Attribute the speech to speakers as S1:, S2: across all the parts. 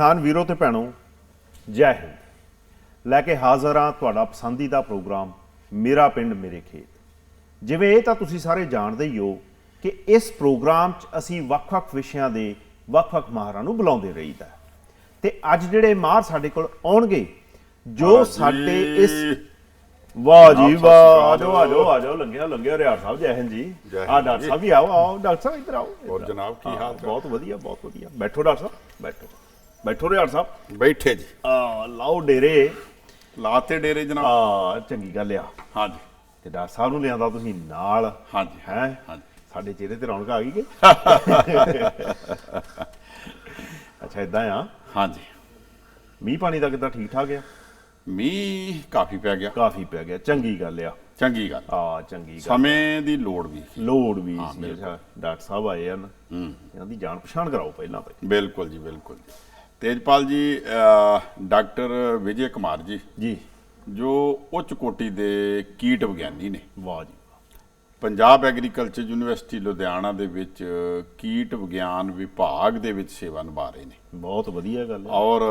S1: ਕਿਸਾਨ ਵੀਰੋ ਤੇ ਭੈਣੋ ਜੈ ਹਿੰਦ ਲੈ ਕੇ ਹਾਜ਼ਰ ਹਾਂ ਤੁਹਾਡਾ ਪਸੰਦੀਦਾ ਪ੍ਰੋਗਰਾਮ ਮੇਰਾ ਪਿੰਡ ਮੇਰੇ ਖੇਤ ਜਿਵੇਂ ਇਹ ਤਾਂ ਤੁਸੀਂ ਸਾਰੇ ਜਾਣਦੇ ਹੀ ਹੋ ਕਿ ਇਸ ਪ੍ਰੋਗਰਾਮ 'ਚ ਅਸੀਂ ਵੱਖ-ਵੱਖ ਵਿਸ਼ਿਆਂ ਦੇ ਵੱਖ-ਵੱਖ ਮਾਹਰਾਂ ਨੂੰ ਬੁਲਾਉਂਦੇ ਰਹੀਦਾ। ਤੇ ਅੱਜ ਜਿਹੜੇ ਮਾਹਰ ਸਾਡੇ ਕੋਲ ਆਉਣਗੇ ਜੋ ਸਾਡੇ ਇਸ ਵਾਹ ਜੀ ਵਾਹ
S2: ਸ਼੍ਰੀ
S1: ਆਜੋ
S2: ਅਕਾਲ।
S1: ਆਜੋ ਆਜੋ ਲੰਘਿਆ ਲੰਘਿਆ ਰਿਆੜ ਸਾਹਿਬ ਜੈ ਹਿੰਦ ਜੀ ਆ ਡਾਕਟਰ। ਸਾਹਿਬ ਵੀ ਆਓ ਆਓ ਡਾਕਟਰ ਸਾਹਿਬ ਇੱਧਰ ਆਓ
S2: ਹੋਰ
S1: ਇੱਧਰ
S2: ਜਨਾਬ, ਕੀ ਹਾਲ?
S1: ਬਹੁਤ ਵਧੀਆ ਬਹੁਤ ਵਧੀਆ ਬੈਠੋ ਡਾਕਟਰ ਸਾਹਿਬ ਬੈਠੋ ਬੈਠੋ ਰਿਆੜ ਸਾਹਿਬ।
S2: ਬੈਠੇ ਜੀ।
S1: ਆ ਲਾਓ ਡੇਰੇ।
S2: ਲਾਤੇ ਡੇਰੇ ਜਨਾਬ।
S1: ਆ ਚੰਗੀ ਗੱਲ ਆ।
S2: ਹਾਂਜੀ।
S1: ਤੇ ਡਾਕਟਰ ਸਾਹਿਬ ਨੂੰ ਲਿਆਂਦਾ ਤੁਸੀਂ ਨਾਲ।
S2: ਹਾਂਜੀ।
S1: ਹੈ?
S2: ਹਾਂਜੀ।
S1: ਸਾਡੇ ਚਿਹਰੇ ਤੇ ਰੌਣਕ ਆ ਗਈ ਕਿ? ਅੱਛਾ ਇਦਾਂ ਆ।
S2: ਹਾਂਜੀ।
S1: ਮੀਂਹ ਪਾਣੀ ਦਾ ਕਿੱਦਾਂ ਠੀਕ ਠਾਕ ਆ?
S2: ਮੀਂਹ ਕਾਫੀ ਪੈ ਗਿਆ।
S1: ਕਾਫੀ ਪੈ ਗਿਆ। ਚੰਗੀ ਗੱਲ ਆ।
S2: ਚੰਗੀ ਗੱਲ।
S1: ਆ ਚੰਗੀ ਗੱਲ
S2: ਸਮੇਂ ਦੀ ਲੋੜ ਵੀ
S1: ਲੋੜ ਵੀ ਸੀ। ਅੱਛਾ ਡਾਕਟਰ ਸਾਹਿਬ ਆਏ ਹਨ।
S2: ਹੂੰ।
S1: ਇਹਨਾਂ ਦੀ ਜਾਣ ਪਛਾਣ ਕਰਾਓ ਪਹਿਲਾਂ ਤੇ।
S2: ਬਿਲਕੁਲ ਜੀ ਬਿਲਕੁਲ ਜੀ। ਤੇਜਪਾਲ ਜੀ ਡਾਕਟਰ ਵਿਜੇ ਕੁਮਾਰ ਜੀ
S1: ਜੀ।
S2: ਜੋ ਉੱਚ ਕੋਟੀ ਦੇ ਕੀਟ ਵਿਗਿਆਨੀ ਨੇ।
S1: ਵਾਹ ਜੀ।
S2: ਪੰਜਾਬ ਐਗਰੀਕਲਚਰ ਯੂਨੀਵਰਸਿਟੀ ਲੁਧਿਆਣਾ ਦੇ ਵਿੱਚ ਕੀਟ ਵਿਗਿਆਨ ਵਿਭਾਗ ਦੇ ਵਿੱਚ ਸੇਵਾ ਨਿਭਾ ਰਹੇ ਨੇ।
S1: ਬਹੁਤ ਵਧੀਆ ਗੱਲ ਆ
S2: ਔਰ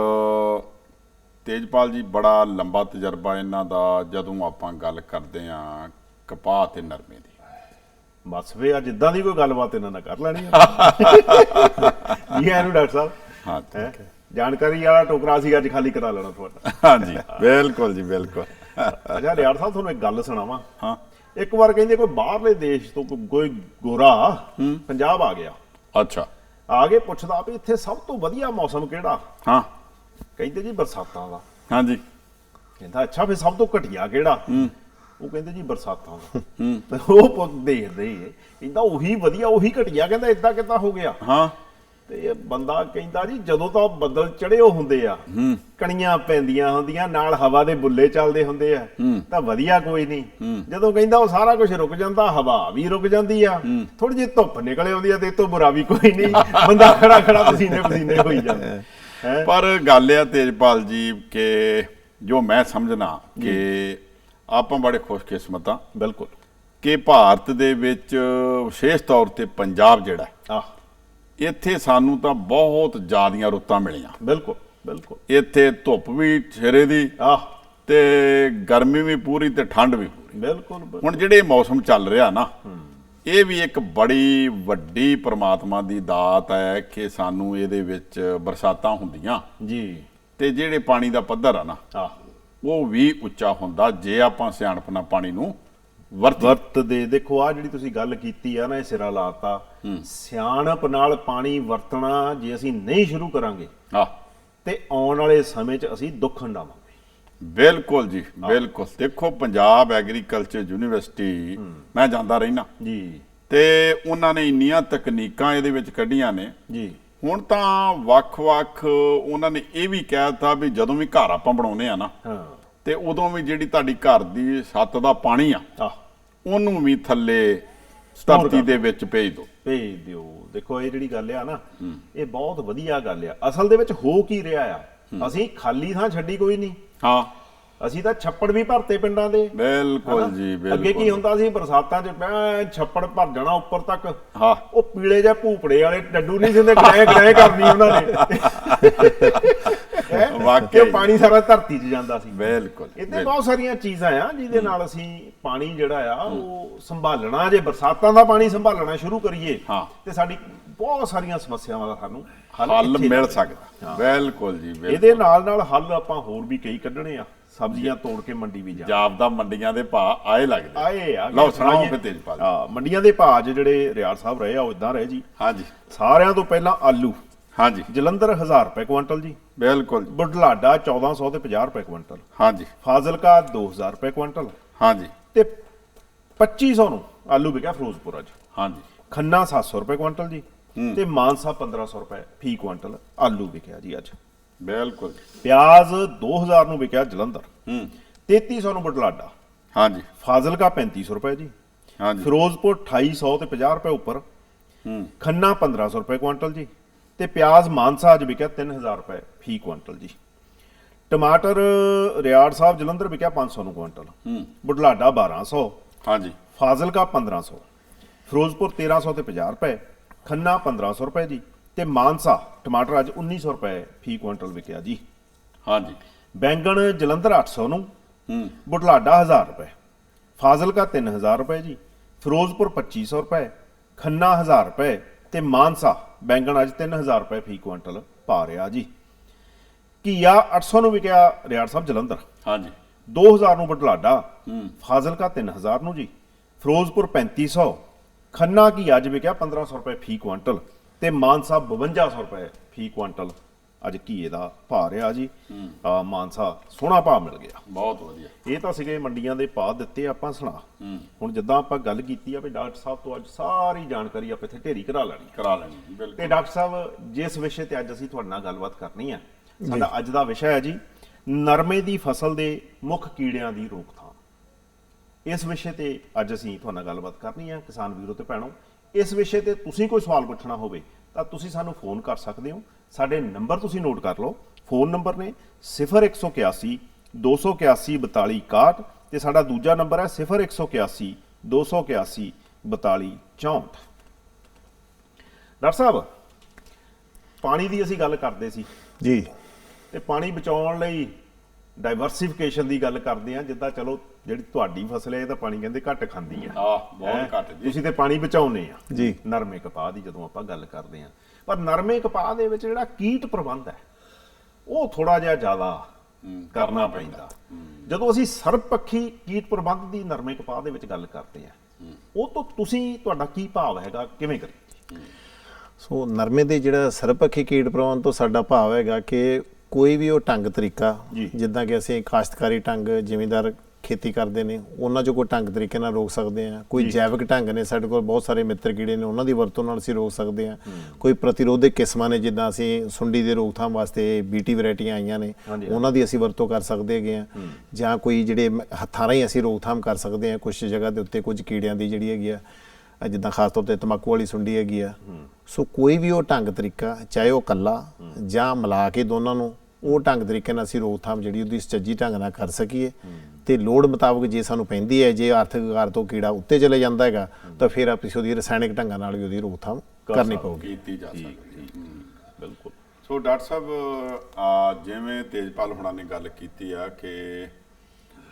S2: ਤੇਜਪਾਲ ਜੀ ਬੜਾ ਲੰਬਾ ਤਜਰਬਾ ਇਹਨਾਂ ਦਾ ਜਦੋਂ ਆਪਾਂ ਗੱਲ ਕਰਦੇ ਆਂ ਕਪਾਹ ਤੇ ਨਰਮੇ ਦੀ।
S1: ਬਸ ਵੇ ਅੱਜ ਇਦਾਂ ਦੀ ਕੋਈ ਗੱਲਬਾਤ ਇਹਨਾਂ ਨਾਲ ਕਰ ਲੈਣੀ ਆ। ਜੀ ਆਇਆਂ ਨੂੰ ਡਾਕਟਰ ਸਾਹਿਬ।
S2: ਹਾਂ?
S1: ਹੈਂ? ਜਾਣਕਾਰੀ ਵਾਲਾ ਟੋਕਰਾ ਸੀ ਅੱਜ ਖਾਲੀ ਕਰਾ ਲੈਣਾ ਤੁਹਾਡਾ।
S2: ਹਾਂਜੀ ਬਿਲਕੁਲ ਜੀ ਬਿਲਕੁਲ।
S1: ਅੱਛਾ ਰਿਆੜ ਸਾਹਿਬ ਤੁਹਾਨੂੰ ਇੱਕ ਗੱਲ ਸੁਣਾਵਾਂ?
S2: ਹਾਂ।
S1: ਇੱਕ ਵਾਰ ਕਹਿੰਦੇ ਕੋਈ ਬਾਹਰਲੇ ਦੇਸ਼ ਤੋਂ ਕੋਈ- ਗੋਰਾ ਪੰਜਾਬ ਆ ਗਿਆ।
S2: ਅੱਛਾ।
S1: ਆ ਕੇ ਪੁੱਛਦਾ ਵੀ ਇੱਥੇ ਸਭ ਤੋਂ ਵਧੀਆ ਮੌਸਮ ਕਿਹੜਾ?
S2: ਹਾਂ।
S1: ਕਹਿੰਦੇ ਜੀ ਬਰਸਾਤਾਂ ਦਾ।
S2: ਹਾਂਜੀ।
S1: ਕਹਿੰਦਾ ਅੱਛਾ ਫਿਰ ਸਭ ਤੋਂ ਘਟੀਆ ਕਿਹੜਾ? ਉਹ ਕਹਿੰਦੇ ਜੀ ਬਰਸਾਤਾਂ ਦਾ। ਉਹ ਪੁੱਤ ਦੇਖਦੇ ਹੀ, ਕਹਿੰਦਾ ਉਹੀ ਵਧੀਆ ਉਹੀ ਘਟੀਆ ਕਹਿੰਦਾ ਇਦਾਂ ਕਿੱਦਾਂ ਹੋ ਗਿਆ?
S2: ਹਾਂ।
S1: ਤੇ ਇਹ ਬੰਦਾ ਕਹਿੰਦਾ ਜੀ ਜਦੋਂ ਤਾਂ ਬੱਦਲ ਚੜੇ ਉਹ ਹੁੰਦੇ ਆ। ਕਣੀਆਂ ਪੈਂਦੀਆਂ ਹੁੰਦੀਆਂ ਨਾਲ ਹਵਾ ਦੇ ਬੁੱਲੇ ਚੱਲਦੇ ਹੁੰਦੇ ਆ। ਤਾਂ ਵਧੀਆ ਕੋਈ ਨਹੀਂ। ਜਦੋਂ ਕਹਿੰਦਾ ਉਹ ਸਾਰਾ ਕੁਝ ਰੁਕ ਜਾਂਦਾ ਹਵਾ ਵੀ ਰੁਕ ਜਾਂਦੀ ਆ। ਥੋੜੀ ਜਿਹੀ ਧੁੱਪ ਨਿਕਲ ਆਉਂਦੀ ਆ ਤੇ ਇਹ ਤੋਂ ਬੁਰਾ ਵੀ ਕੋਈ ਨਹੀਂ। ਬੰਦਾ ਖੜਾ ਖੜਾ ਪਸੀਨੇ ਪਸੀਨੇ ਹੋਈ ਜਾਂਦਾ।
S2: ਪਰ ਗੱਲ ਆ ਤੇਜਪਾਲ ਜੀ ਕਿ ਜੋ ਮੈਂ ਸਮਝਣਾ ਕਿ ਆਪਾਂ ਬੜੇ ਖੁਸ਼ਕਿਸਮਤ ਆ।
S1: ਬਿਲਕੁਲ।
S2: ਕਿ ਭਾਰਤ ਦੇ ਵਿੱਚ ਵਿਸ਼ੇਸ਼ ਤੌਰ ਤੇ ਪੰਜਾਬ ਜਿਹੜਾ
S1: ਆਹ।
S2: ਇੱਥੇ ਸਾਨੂੰ ਤਾਂ ਬਹੁਤ ਜ਼ਿਆਦੀਆਂ ਰੁੱਤਾਂ ਮਿਲੀਆਂ।
S1: ਬਿਲਕੁਲ ਬਿਲਕੁਲ।
S2: ਇੱਥੇ ਧੁੱਪ ਵੀ ਛੇਰੇ ਦੀ
S1: ਆਹ।
S2: ਤੇ ਗਰਮੀ ਵੀ ਪੂਰੀ ਤੇ ਠੰਡ ਵੀ ਪੂਰੀ।
S1: ਬਿਲਕੁਲ।
S2: ਹੁਣ ਜਿਹੜੇ ਮੌਸਮ ਚੱਲ ਰਿਹਾ ਨਾ ਇਹ ਵੀ ਇੱਕ ਬੜੀ ਵੱਡੀ ਪ੍ਰਮਾਤਮਾ ਦੀ ਦਾਤ ਹੈ ਕਿ ਸਾਨੂੰ ਇਹਦੇ ਵਿੱਚ ਬਰਸਾਤਾਂ ਹੁੰਦੀਆਂ।
S1: ਜੀ।
S2: ਤੇ ਜਿਹੜੇ ਪਾਣੀ ਦਾ ਪੱਧਰ ਆ ਨਾ
S1: ਆਹ।
S2: ਉਹ ਵੀ ਉੱਚਾ ਹੁੰਦਾ। ਜੇ ਆਪਾਂ ਸਿਆਣਪ ਨਾਲ ਪਾਣੀ ਨੂੰ ਵਰਤ।
S1: ਵਰਤਦੇ ਦੇਖੋ ਆ ਜਿਹੜੀ ਤੁਸੀਂ ਗੱਲ ਕੀਤੀ ਆ ਨਾ ਇਹ ਸਿਰਾ ਲਾਤਾ। ਸਿਆਣਪ ਨਾਲ ਪਾਣੀ ਵਰਤਣਾ ਜੇ ਅਸੀਂ ਨਹੀਂ ਸ਼ੁਰੂ ਕਰਾਂਗੇ
S2: ਆ
S1: ਤੇ ਆਉਣ ਵਾਲੇ ਸਮੇਂ 'ਚ ਅਸੀਂ ਦੁੱਖ ਹੰਡਾਵਾਂਗੇ।
S2: ਬਿਲਕੁਲ ਜੀ ਬਿਲਕੁਲ। ਦੇਖੋ ਪੰਜਾਬ ਐਗਰੀਕਲਚਰ ਯੂਨੀਵਰਸਿਟੀ ਮੈਂ ਜਾਂਦਾ ਰਹਿਣਾ
S1: ਜੀ।
S2: ਤੇ ਉਹਨਾਂ ਨੇ ਇੰਨੀਆਂ ਤਕਨੀਕਾਂ ਇਹਦੇ ਵਿੱਚ ਕੱਢੀਆਂ ਨੇ।
S1: ਜੀ।
S2: ਹੁਣ ਤਾਂ ਵੱਖ-ਵੱਖ ਉਹਨਾਂ ਨੇ ਇਹ ਵੀ ਕਹਿਤਾ ਵੀ ਜਦੋਂ ਵੀ ਘਰ ਆਪਾਂ ਬਣਾਉਨੇ ਆ ਨਾ
S1: ਹਾਂ।
S2: ਤੇ ਉਦੋਂ ਵੀ ਜਿਹੜੀ ਤੁਹਾਡੀ ਘਰ ਦੀ ਛੱਤ ਦਾ ਪਾਣੀ ਆ
S1: ਆਹ
S2: ਉਹਨੂੰ ਵੀ ਥੱਲੇ ਧਰਤੀ ਦੇ ਵਿੱਚ ਭੇਜ ਦਿਓ।
S1: ਭੇਜ ਦਿਓ। ਦੇਖੋ ਇਹ ਜਿਹੜੀ ਗੱਲ ਆ ਨਾ ਇਹ ਬਹੁਤ ਵਧੀਆ ਗੱਲ ਆ। ਅਸਲ ਦੇ ਵਿੱਚ ਹੋ ਕੀ ਰਿਹਾ ਆ? ਅਸੀਂ ਖਾਲੀ ਥਾਂ ਛੱਡੀ ਕੋਈ ਨਹੀਂ।
S2: ਹਾਂ।
S1: ਅਸੀਂ ਤਾਂ ਛੱਪੜ ਵੀ ਭਰਤੇ ਪਿੰਡਾਂ ਦੇ।
S2: ਬਿਲਕੁਲ? ਜੀ
S1: ਅੱਗੇ ਕੀ
S2: ਬਿਲਕੁਲ।
S1: ਹੁੰਦਾ ਸੀ ਬਰਸਾਤਾਂ 'ਚ ਮੈਂ ਛੱਪੜ ਭਰ ਜਾਣਾ ਉੱਪਰ ਤੱਕ।
S2: ਹਾਂ।
S1: ਉਹ ਪੀਲੇ ਜਿਹੇ ਭੂਪੜੇ ਵਾਲੇ ਡੱਡੂ ਨਹੀਂ ਸਿੰਦੇ ਗ੍ਰਹਿ ਗ੍ਰਹਿ ਕਰਨੀ ਉਹਨਾਂ ਨੇ। ਉਹ ਪਾਣੀ ਸਾਰਾ ਧਰਤੀ 'ਚ ਜਾਂਦਾ ਸੀ।
S2: ਬਿਲਕੁਲ
S1: ਇੱਥੇ ਬਹੁਤ ਸਾਰੀਆਂ ਚੀਜ਼ਾਂ ਆ ਜਿਹਦੇ ਨਾਲ ਅਸੀਂ ਪਾਣੀ ਜਿਹੜਾ ਆ ਉਹ ਸੰਭਾਲਣਾ ਜੇ ਬਰਸਾਤਾਂ ਦਾ ਪਾਣੀ ਸੰਭਾਲਣਾ ਸ਼ੁਰੂ ਕਰੀਏ। ਤੇ ਸਾਡੀ ਬਹੁਤ ਸਾਰੀਆਂ ਸਮੱਸਿਆਵਾਂ ਦਾ ਸਾਨੂੰ
S2: ਹੱਲ ਮਿਲ ਸਕਦਾ। ਬਿਲਕੁਲ ਜੀ ਬਿਲਕੁਲ।
S1: ਇਹਦੇ ਨਾਲ ਨਾਲ ਹੱਲ ਆਪਾਂ ਹੋਰ ਵੀ ਕਈ ਕੱਢਣੇ ਆ। ਸਬਜ਼ੀਆਂ ਤੋੜ ਕੇ ਮੰਡੀ ਵੀ ਜਾ
S2: ਜਾਪਦਾ ਮੰਡੀਆਂ ਦੇ ਭਾਅ ਆਏ ਲੱਗਦੇ
S1: ਆਏ ਆ
S2: ਲਓ ਸੁਣਾਓ ਫਿਰ ਤੇਜਪਾਲ
S1: ਹਾਂ ਮੰਡੀਆਂ ਦੇ ਭਾਅ ਜਿਹੜੇ ਰਿਆੜ ਸਾਹਿਬ ਰਹੇ ਆ ਉਹ ਇਦਾਂ ਰਹੇ ਜੀ।
S2: ਹਾਂਜੀ।
S1: ਸਾਰਿਆਂ ਤੋਂ ਪਹਿਲਾਂ ਆਲੂ।
S2: ਹਾਂਜੀ।
S1: ਜਲੰਧਰ 1000 ਰੁਪਏ ਕੁਇੰਟਲ ਜੀ।
S2: ਬਿਲਕੁਲ ਜੀ,
S1: ਬੁਢਲਾਡਾ 1400 ਤੇ 50 ਰੁਪਏ ਕੁਇੰਟਲ।
S2: ਹਾਂਜੀ।
S1: ਫਾਜ਼ਿਲਕਾ 2000 ਰੁਪਏ ਕੁਇੰਟਲ।
S2: ਹਾਂਜੀ।
S1: ਤੇ 2500 ਨੂੰ ਆਲੂ ਵਿਕਿਆ ਫਿਰੋਜ਼ਪੁਰ ਅੱਜ।
S2: ਹਾਂਜੀ।
S1: ਖੰਨਾ 700 ਰੁਪਏ ਕੁਇੰਟਲ ਜੀ। ਤੇ ਮਾਨਸਾ 1500 ਰੁਪਏ ਫੀ ਕੁਇੰਟਲ ਆਲੂ ਵਿਕਿਆ ਜੀ ਅੱਜ।
S2: ਬਿਲਕੁਲ
S1: ਪਿਆਜ਼ 2000 ਨੂੰ ਵਿਕਿਆ ਜਲੰਧਰ।
S2: ਹੂੰ।
S1: 3300 ਨੂੰ ਬੁਢਲਾਡਾ।
S2: ਹਾਂਜੀ।
S1: ਫਾਜ਼ਿਲਕਾ 3500 ਰੁਪਏ ਜੀ।
S2: ਹਾਂਜੀ।
S1: ਫਿਰੋਜ਼ਪੁਰ 2800 ਤੇ 50 ਰੁਪਏ ਉੱਪਰ।
S2: ਹੂੰ।
S1: ਖੰਨਾ 1500 ਰੁਪਏ ਕੁਇੰਟਲ ਜੀ। ਤੇ ਪਿਆਜ਼ ਮਾਨਸਾ ਅੱਜ ਵਿਕਿਆ 3000 ਰੁਪਏ ਫੀ ਕੁਇੰਟਲ ਜੀ। ਟਮਾਟਰ ਰਿਆੜ ਸਾਹਿਬ ਜਲੰਧਰ ਵਿਕਿਆ 500 ਨੂੰ ਕੁਇੰਟਲ
S2: ਹੂੰ।
S1: ਬੁਢਲਾਡਾ 1200
S2: ਹਾਂਜੀ।
S1: ਫਾਜ਼ਿਲਕਾ 1500 ਫਿਰੋਜ਼ਪੁਰ 1300 ਤੇ 50 ਰੁਪਏ। ਖੰਨਾ 1500 ਰੁਪਏ ਜੀ। ਤੇ ਮਾਨਸਾ ਟਮਾਟਰ ਅੱਜ 1900 ਰੁਪਏ ਫੀ ਕੁਇੰਟਲ ਵਿਕਿਆ ਜੀ।
S2: ਹਾਂਜੀ।
S1: ਬੈਂਗਣ ਜਲੰਧਰ 800 ਨੂੰ।
S2: ਹੂੰ।
S1: ਬੁਢਲਾਡਾ 1000 ਰੁਪਏ। ਫਾਜ਼ਿਲਕਾ 3000 ਰੁਪਏ ਜੀ। ਫਿਰੋਜ਼ਪੁਰ 2500 ਰੁਪਏ। ਖੰਨਾ 1000 ਰੁਪਏ। ਤੇ ਮਾਨਸਾ ਬੈਂਗਣ ਅੱਜ 3000 ਰੁਪਏ ਫੀ ਕੁਇੰਟਲ ਪਾ ਰਿਹਾ ਜੀ। ਘੀਆ 800 ਨੂੰ ਵਿਕਿਆ ਰਿਆੜ ਸਾਹਿਬ ਜਲੰਧਰ।
S2: ਹਾਂਜੀ।
S1: 2000 ਨੂੰ ਬੁਢਲਾਡਾ ਫਾਜ਼ਿਲਕਾ 3000 ਨੂੰ ਜੀ। ਫਿਰੋਜ਼ਪੁਰ 3500 ਖੰਨਾ ਕੀ ਅੱਜ ਵਿਕਿਆ 1500 ਰੁਪਏ ਫੀ ਕੁਇੰਟਲ ਤੇ ਮਾਨਸਾ 5200 ਰੁਪਏ ਫੀ ਕੁਇੰਟਲ ਅੱਜ ਘੀਏ ਦਾ ਭਾਅ ਰਿਹਾ ਜੀ। ਆ ਮਾਨਸਾ ਸੋਹਣਾ ਭਾਅ ਮਿਲ ਗਿਆ।
S2: ਬਹੁਤ ਵਧੀਆ।
S1: ਇਹ ਤਾਂ ਸੀਗੇ ਮੰਡੀਆਂ ਦੇ ਭਾਅ ਦਿੱਤੇ ਆਪਾਂ ਸੁਣਾ। ਹੁਣ ਜਿੱਦਾਂ ਆਪਾਂ ਗੱਲ ਕੀਤੀ ਆ ਵੀ ਡਾਕਟਰ ਸਾਹਿਬ ਤੋਂ ਅੱਜ ਸਾਰੀ ਜਾਣਕਾਰੀ ਆਪਾਂ ਇੱਥੇ ਢੇਰੀ ਕਰਾ ਲੈਣੀ।
S2: ਕਰਾ ਲੈਣੀ
S1: ਤੇ ਡਾਕਟਰ ਸਾਹਿਬ ਜਿਸ ਵਿਸ਼ੇ ਤੇ ਅੱਜ ਅਸੀਂ ਤੁਹਾਡੇ ਨਾਲ ਗੱਲਬਾਤ ਕਰਨੀ ਹੈ ਸਾਡਾ ਅੱਜ ਦਾ ਵਿਸ਼ਾ ਹੈ ਜੀ ਨਰਮੇ ਦੀ ਫਸਲ ਦੇ ਮੁੱਖ ਕੀੜਿਆਂ ਦੀ ਰੋਕਥਾਮ। ਇਸ ਵਿਸ਼ੇ ਤੇ ਅੱਜ ਅਸੀਂ ਤੁਹਾਡੇ ਨਾਲ ਗੱਲਬਾਤ ਕਰਨੀ ਹੈ ਕਿਸਾਨ ਵੀਰੋ ਤੇ ਭੈਣੋ। ਇਸ ਵਿਸ਼ੇ ਤੇ ਤੁਸੀਂ ਕੋਈ ਸਵਾਲ ਪੁੱਛਣਾ ਹੋਵੇ ਤਾਂ ਤੁਸੀਂ ਸਾਨੂੰ ਫੋਨ ਕਰ ਸਕਦੇ ਹੋ। ਸਾਡੇ ਨੰਬਰ ਤੁਸੀਂ ਨੋਟ ਕਰ ਲਓ। ਫੋਨ ਨੰਬਰ ਨੇ 0181 281 42 61 ਤੇ ਸਾਡਾ ਦੂਜਾ ਨੰਬਰ ਹੈ 0181 281 42 64 ਡਾਕਟਰ ਸਾਹਿਬ ਪਾਣੀ ਦੀ ਅਸੀਂ ਗੱਲ ਕਰਦੇ ਸੀ।
S3: ਜੀ।
S1: ਤੇ ਪਾਣੀ ਬਚਾਉਣ ਲਈ ਡਾਈਵਰਸਿਫਿਕੇਸ਼ਨ ਦੀ ਗੱਲ ਕਰਦੇ ਆ ਜਿੱਦਾਂ ਚਲੋ ਜਿਹੜੀ ਤੁਹਾਡੀ ਫਸਲ ਹੈ ਇਹ ਤਾਂ ਪਾਣੀ ਕਹਿੰਦੇ ਘੱਟ ਖਾਂਦੀ ਆ
S2: ਆਹ? ਬਹੁਤ ਘੱਟ ਜੀ।
S1: ਤੁਸੀਂ ਤੇ ਪਾਣੀ ਬਚਾਉਨੇ ਆ।
S3: ਜੀ।
S1: ਨਰਮੇ ਕਪਾਹ ਦੀ ਜਦੋਂ ਆਪਾਂ ਗੱਲ ਕਰਦੇ ਆ ਪਰ ਨਰਮੇ ਕਪਾਹ ਦੇ ਵਿੱਚ ਜਿਹੜਾ ਕੀਟ ਪ੍ਰਬੰਧ ਹੈ ਉਹ ਥੋੜਾ ਜਿਹਾ ਜ਼ਿਆਦਾ ਕਰਨਾ ਪੈਂਦਾ। ਜਦੋਂ ਅਸੀਂ ਸਰਬਪੱਖੀ ਕੀਟ ਪ੍ਰਬੰਧ ਦੀ ਨਰਮੇ ਕਪਾਹ ਦੇ ਵਿੱਚ ਗੱਲ ਕਰਦੇ ਆ ਉਹ ਤੋਂ ਤੁਸੀਂ ਤੁਹਾਡਾ ਕੀ ਭਾਵ ਹੈਗਾ ਕਿਵੇਂ ਕਰੀਏ?
S3: ਸੋ ਨਰਮੇ ਦੇ ਜਿਹੜਾ ਸਰਬਪੱਖੀ ਕੀਟ ਪ੍ਰਬੰਧਨ ਤੋਂ ਸਾਡਾ ਭਾਵ ਹੈਗਾ ਕਿ ਕੋਈ ਵੀ ਉਹ ਢੰਗ ਤਰੀਕਾ। ਜਿੱਦਾਂ ਕਿ ਅਸੀਂ ਕਾਸ਼ਤਕਾਰੀ ਢੰਗ ਜ਼ਿਮੀਂਦਾਰ ਖੇਤੀ ਕਰਦੇ ਨੇ ਉਹਨਾਂ 'ਚੋਂ ਕੋਈ ਢੰਗ ਤਰੀਕੇ ਨਾਲ ਰੋਕ ਸਕਦੇ ਆ ਕੋਈ ਜੈਵਿਕ ਢੰਗ ਨੇ ਸਾਡੇ ਕੋਲ ਬਹੁਤ ਸਾਰੇ ਮਿੱਤਰ ਕੀੜੇ ਨੇ ਉਹਨਾਂ ਦੀ ਵਰਤੋਂ ਨਾਲ ਅਸੀਂ ਰੋਕ ਸਕਦੇ ਆ ਕੋਈ ਪ੍ਰਤੀਰੋਧਕ ਕਿਸਮਾਂ ਨੇ ਜਿੱਦਾਂ ਅਸੀਂ ਸੁੰਡੀ ਦੇ ਰੋਕਥਾਮ ਵਾਸਤੇ ਬੀਟੀ ਵੈਰਾਈਟੀਆਂ ਆਈਆਂ ਨੇ ਉਹਨਾਂ ਦੀ ਅਸੀਂ ਵਰਤੋਂ ਕਰ ਸਕਦੇ ਹੈਗੇ ਆ ਜਾਂ ਕੋਈ ਜਿਹੜੇ ਹੱਥਾਂ ਰਾਹੀਂ ਅਸੀਂ ਰੋਕਥਾਮ ਕਰ ਸਕਦੇ ਆ ਕੁਝ ਜਗ੍ਹਾ ਦੇ ਉੱਤੇ ਕੁਝ ਕੀੜਿਆਂ ਦੀ ਜਿਹੜੀ ਹੈਗੀ ਆ ਜਿੱਦਾਂ ਖਾਸ ਤੌਰ ਤੇ ਤਮਾਕੂ ਵਾਲੀ ਸੁੰਡੀ ਹੈਗੀ ਆ। ਸੋ ਕੋਈ ਵੀ ਉਹ ਢੰਗ ਤਰੀਕਾ ਚਾਹੇ ਉਹ ਕੱਲਾ ਜਾਂ ਮਿਲਾ ਕੇ ਦੋਨਾਂ ਨੂੰ ਉਹ ਢੰਗ ਤਰੀਕੇ ਨਾਲ ਅਸੀਂ ਰੋਕਥਾਮ ਜਿਹੜੀ ਉਹਦੀ ਸੱਜੀ ਢੰਗ ਨਾਲ ਕਰ ਸਕੀਏ। ਤੇ ਲੋੜ ਮੁਤਾਬਕ ਜੇ ਸਾਨੂੰ ਪੈਂਦੀ ਹੈ ਜੇ ਆਰਥਿਕ ਆਕਾਰ ਤੋਂ ਕੀੜਾ ਉੱਤੇ ਚਲੇ ਜਾਂਦਾ ਹੈਗਾ ਤਾਂ ਫਿਰ ਆਪੇ ਉਹਦੀ ਰਸਾਇਣਿਕ ਢੰਗਾਂ ਨਾਲ ਵੀ ਉਹਦੀ ਰੋਕਥਾਮ ਕਰਨੀ ਪਊਗੀ।
S2: ਕੀਤੀ ਜਾ ਸਕਦੀ
S1: ਬਿਲਕੁਲ।
S2: ਸੋ ਡਾਕਟਰ ਸਾਹਿਬ ਆ ਜਿਵੇਂ ਤੇਜਪਾਲ ਹੁਣਾਂ ਨੇ ਗੱਲ ਕੀਤੀ ਆ ਕਿ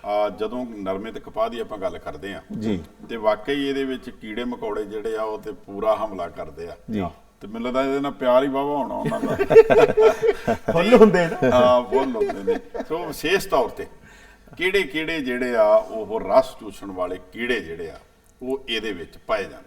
S2: ਆ ਜਦੋਂ ਨਰਮੇ ਤੇ ਕਪਾਹ ਦੀ ਆਪਾਂ ਗੱਲ ਕਰਦੇ ਆ
S3: ਜੀ।
S2: ਤੇ ਵਾਕਈ ਇਹਦੇ ਵਿੱਚ ਕੀੜੇ ਮਕੌੜੇ ਜਿਹੜੇ ਆ ਉਹ ਤੇ ਪੂਰਾ ਹਮਲਾ ਕਰਦੇ ਆ।
S3: ਜੀ।
S2: ਤੇ ਮੈਨੂੰ ਲੱਗਦਾ ਇਹਦੇ ਨਾਲ ਪਿਆਰ ਹੀ ਵਾਵਾ ਹੋਣਾ ਉਹਨਾਂ ਦਾ।
S1: ਫੁੱਲ ਹੁੰਦੇ ਨਾ।
S2: ਹਾਂ ਫੁੱਲ ਹੁੰਦੇ ਨੇ। ਸੋ ਵਿਸ਼ੇਸ਼ ਤੌਰ ਤੇ ਕਿਹੜੇ ਕਿਹੜੇ ਜਿਹੜੇ ਆ ਉਹ ਰਸ ਚੂਸਣ ਵਾਲੇ ਕੀੜੇ ਜਿਹੜੇ ਆ ਉਹ ਇਹਦੇ ਵਿੱਚ ਪਾਏ ਜਾਂਦੇ।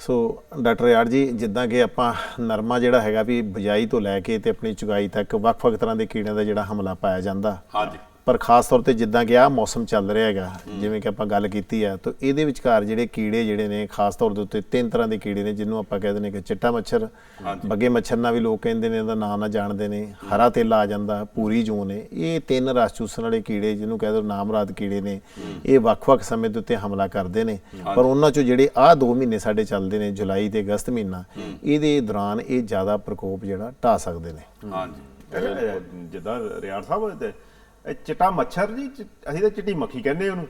S3: ਸੋ ਡਾਕਟਰ ਯਾਰ ਜੀ ਜਿੱਦਾਂ ਕਿ ਆਪਾਂ ਨਰਮਾ ਜਿਹੜਾ ਹੈਗਾ ਵੀ ਬਜਾਈ ਤੋਂ ਲੈ ਕੇ ਤੇ ਆਪਣੀ ਚੁਗਾਈ ਤੱਕ ਵੱਖ-ਵੱਖ ਤਰ੍ਹਾਂ ਦੇ ਕੀੜਿਆਂ ਦਾ ਜਿਹੜਾ ਹਮਲਾ ਪਾਇਆ ਜਾਂਦਾ।
S2: ਹਾਂਜੀ।
S3: ਪਰ ਖਾਸ ਤੌਰ ਤੇ ਜਿੱਦਾਂ ਕਿ ਆ ਮੌਸਮ ਚੱਲ ਰਿਹਾ ਹੈਗਾ ਜਿਵੇਂ ਕਿ ਆਪਾਂ ਗੱਲ ਕੀਤੀ ਆ ਤਾਂ ਇਹਦੇ ਵਿਚਕਾਰ ਜਿਹੜੇ ਕੀੜੇ ਜਿਹੜੇ ਨੇ ਖਾਸ ਤੌਰ ਦੇ ਉੱਤੇ ਤਿੰਨ ਤਰ੍ਹਾਂ ਦੇ ਕੀੜੇ ਨੇ ਜਿਹਨੂੰ ਆਪਾਂ ਕਹਿੰਦੇ ਨੇ ਕਿ ਚਿੱਟਾ ਮੱਛਰ ਬੱਗੇ ਮੱਛਰ ਨਾਲ ਵੀ ਲੋਕ ਕਹਿੰਦੇ ਨੇ ਇਹਦਾ ਨਾਂ ਨਾ ਜਾਣਦੇ ਨੇ ਹਰਾ ਤੇਲਾ ਆ ਜਾਂਦਾ ਪੂਰੀ ਜੂਨ ਨੇ ਇਹ ਤਿੰਨ ਰਸ ਚੂਸਣ ਵਾਲੇ ਕੀੜੇ ਜਿਹਨੂੰ ਕਹਿੰਦੇ ਨਾਮਰਾਦ ਕੀੜੇ ਨੇ ਇਹ ਵੱਖ-ਵੱਖ ਸਮੇਂ ਦੇ ਉੱਤੇ ਹਮਲਾ ਕਰਦੇ ਨੇ। ਪਰ ਉਹਨਾਂ ਚੋਂ ਜਿਹੜੇ ਆ 2 ਮਹੀਨੇ ਸਾਡੇ ਚੱਲਦੇ ਨੇ ਜੁਲਾਈ ਤੇ ਅਗਸਤ ਮਹੀਨਾ ਇਹਦੇ ਦੌਰਾਨ ਇਹ ਜ਼ਿਆਦਾ ਪ੍ਰਕੋਪ ਜਿਹੜਾ ਢਾ ਸਕਦੇ ਨੇ।
S2: ਹਾਂਜੀ।
S1: ਜਿੱਦਾਂ ਰਿਆੜ ਸਾਹਿਬ ਤੇ ਇਹ ਚਿੱਟਾ ਮੱਛਰ ਜੀ ਚਿ- ਅਸੀਂ ਤਾਂ ਚਿੱਟੀ ਮੱਖੀ ਕਹਿੰਦੇ ਉਹਨੂੰ।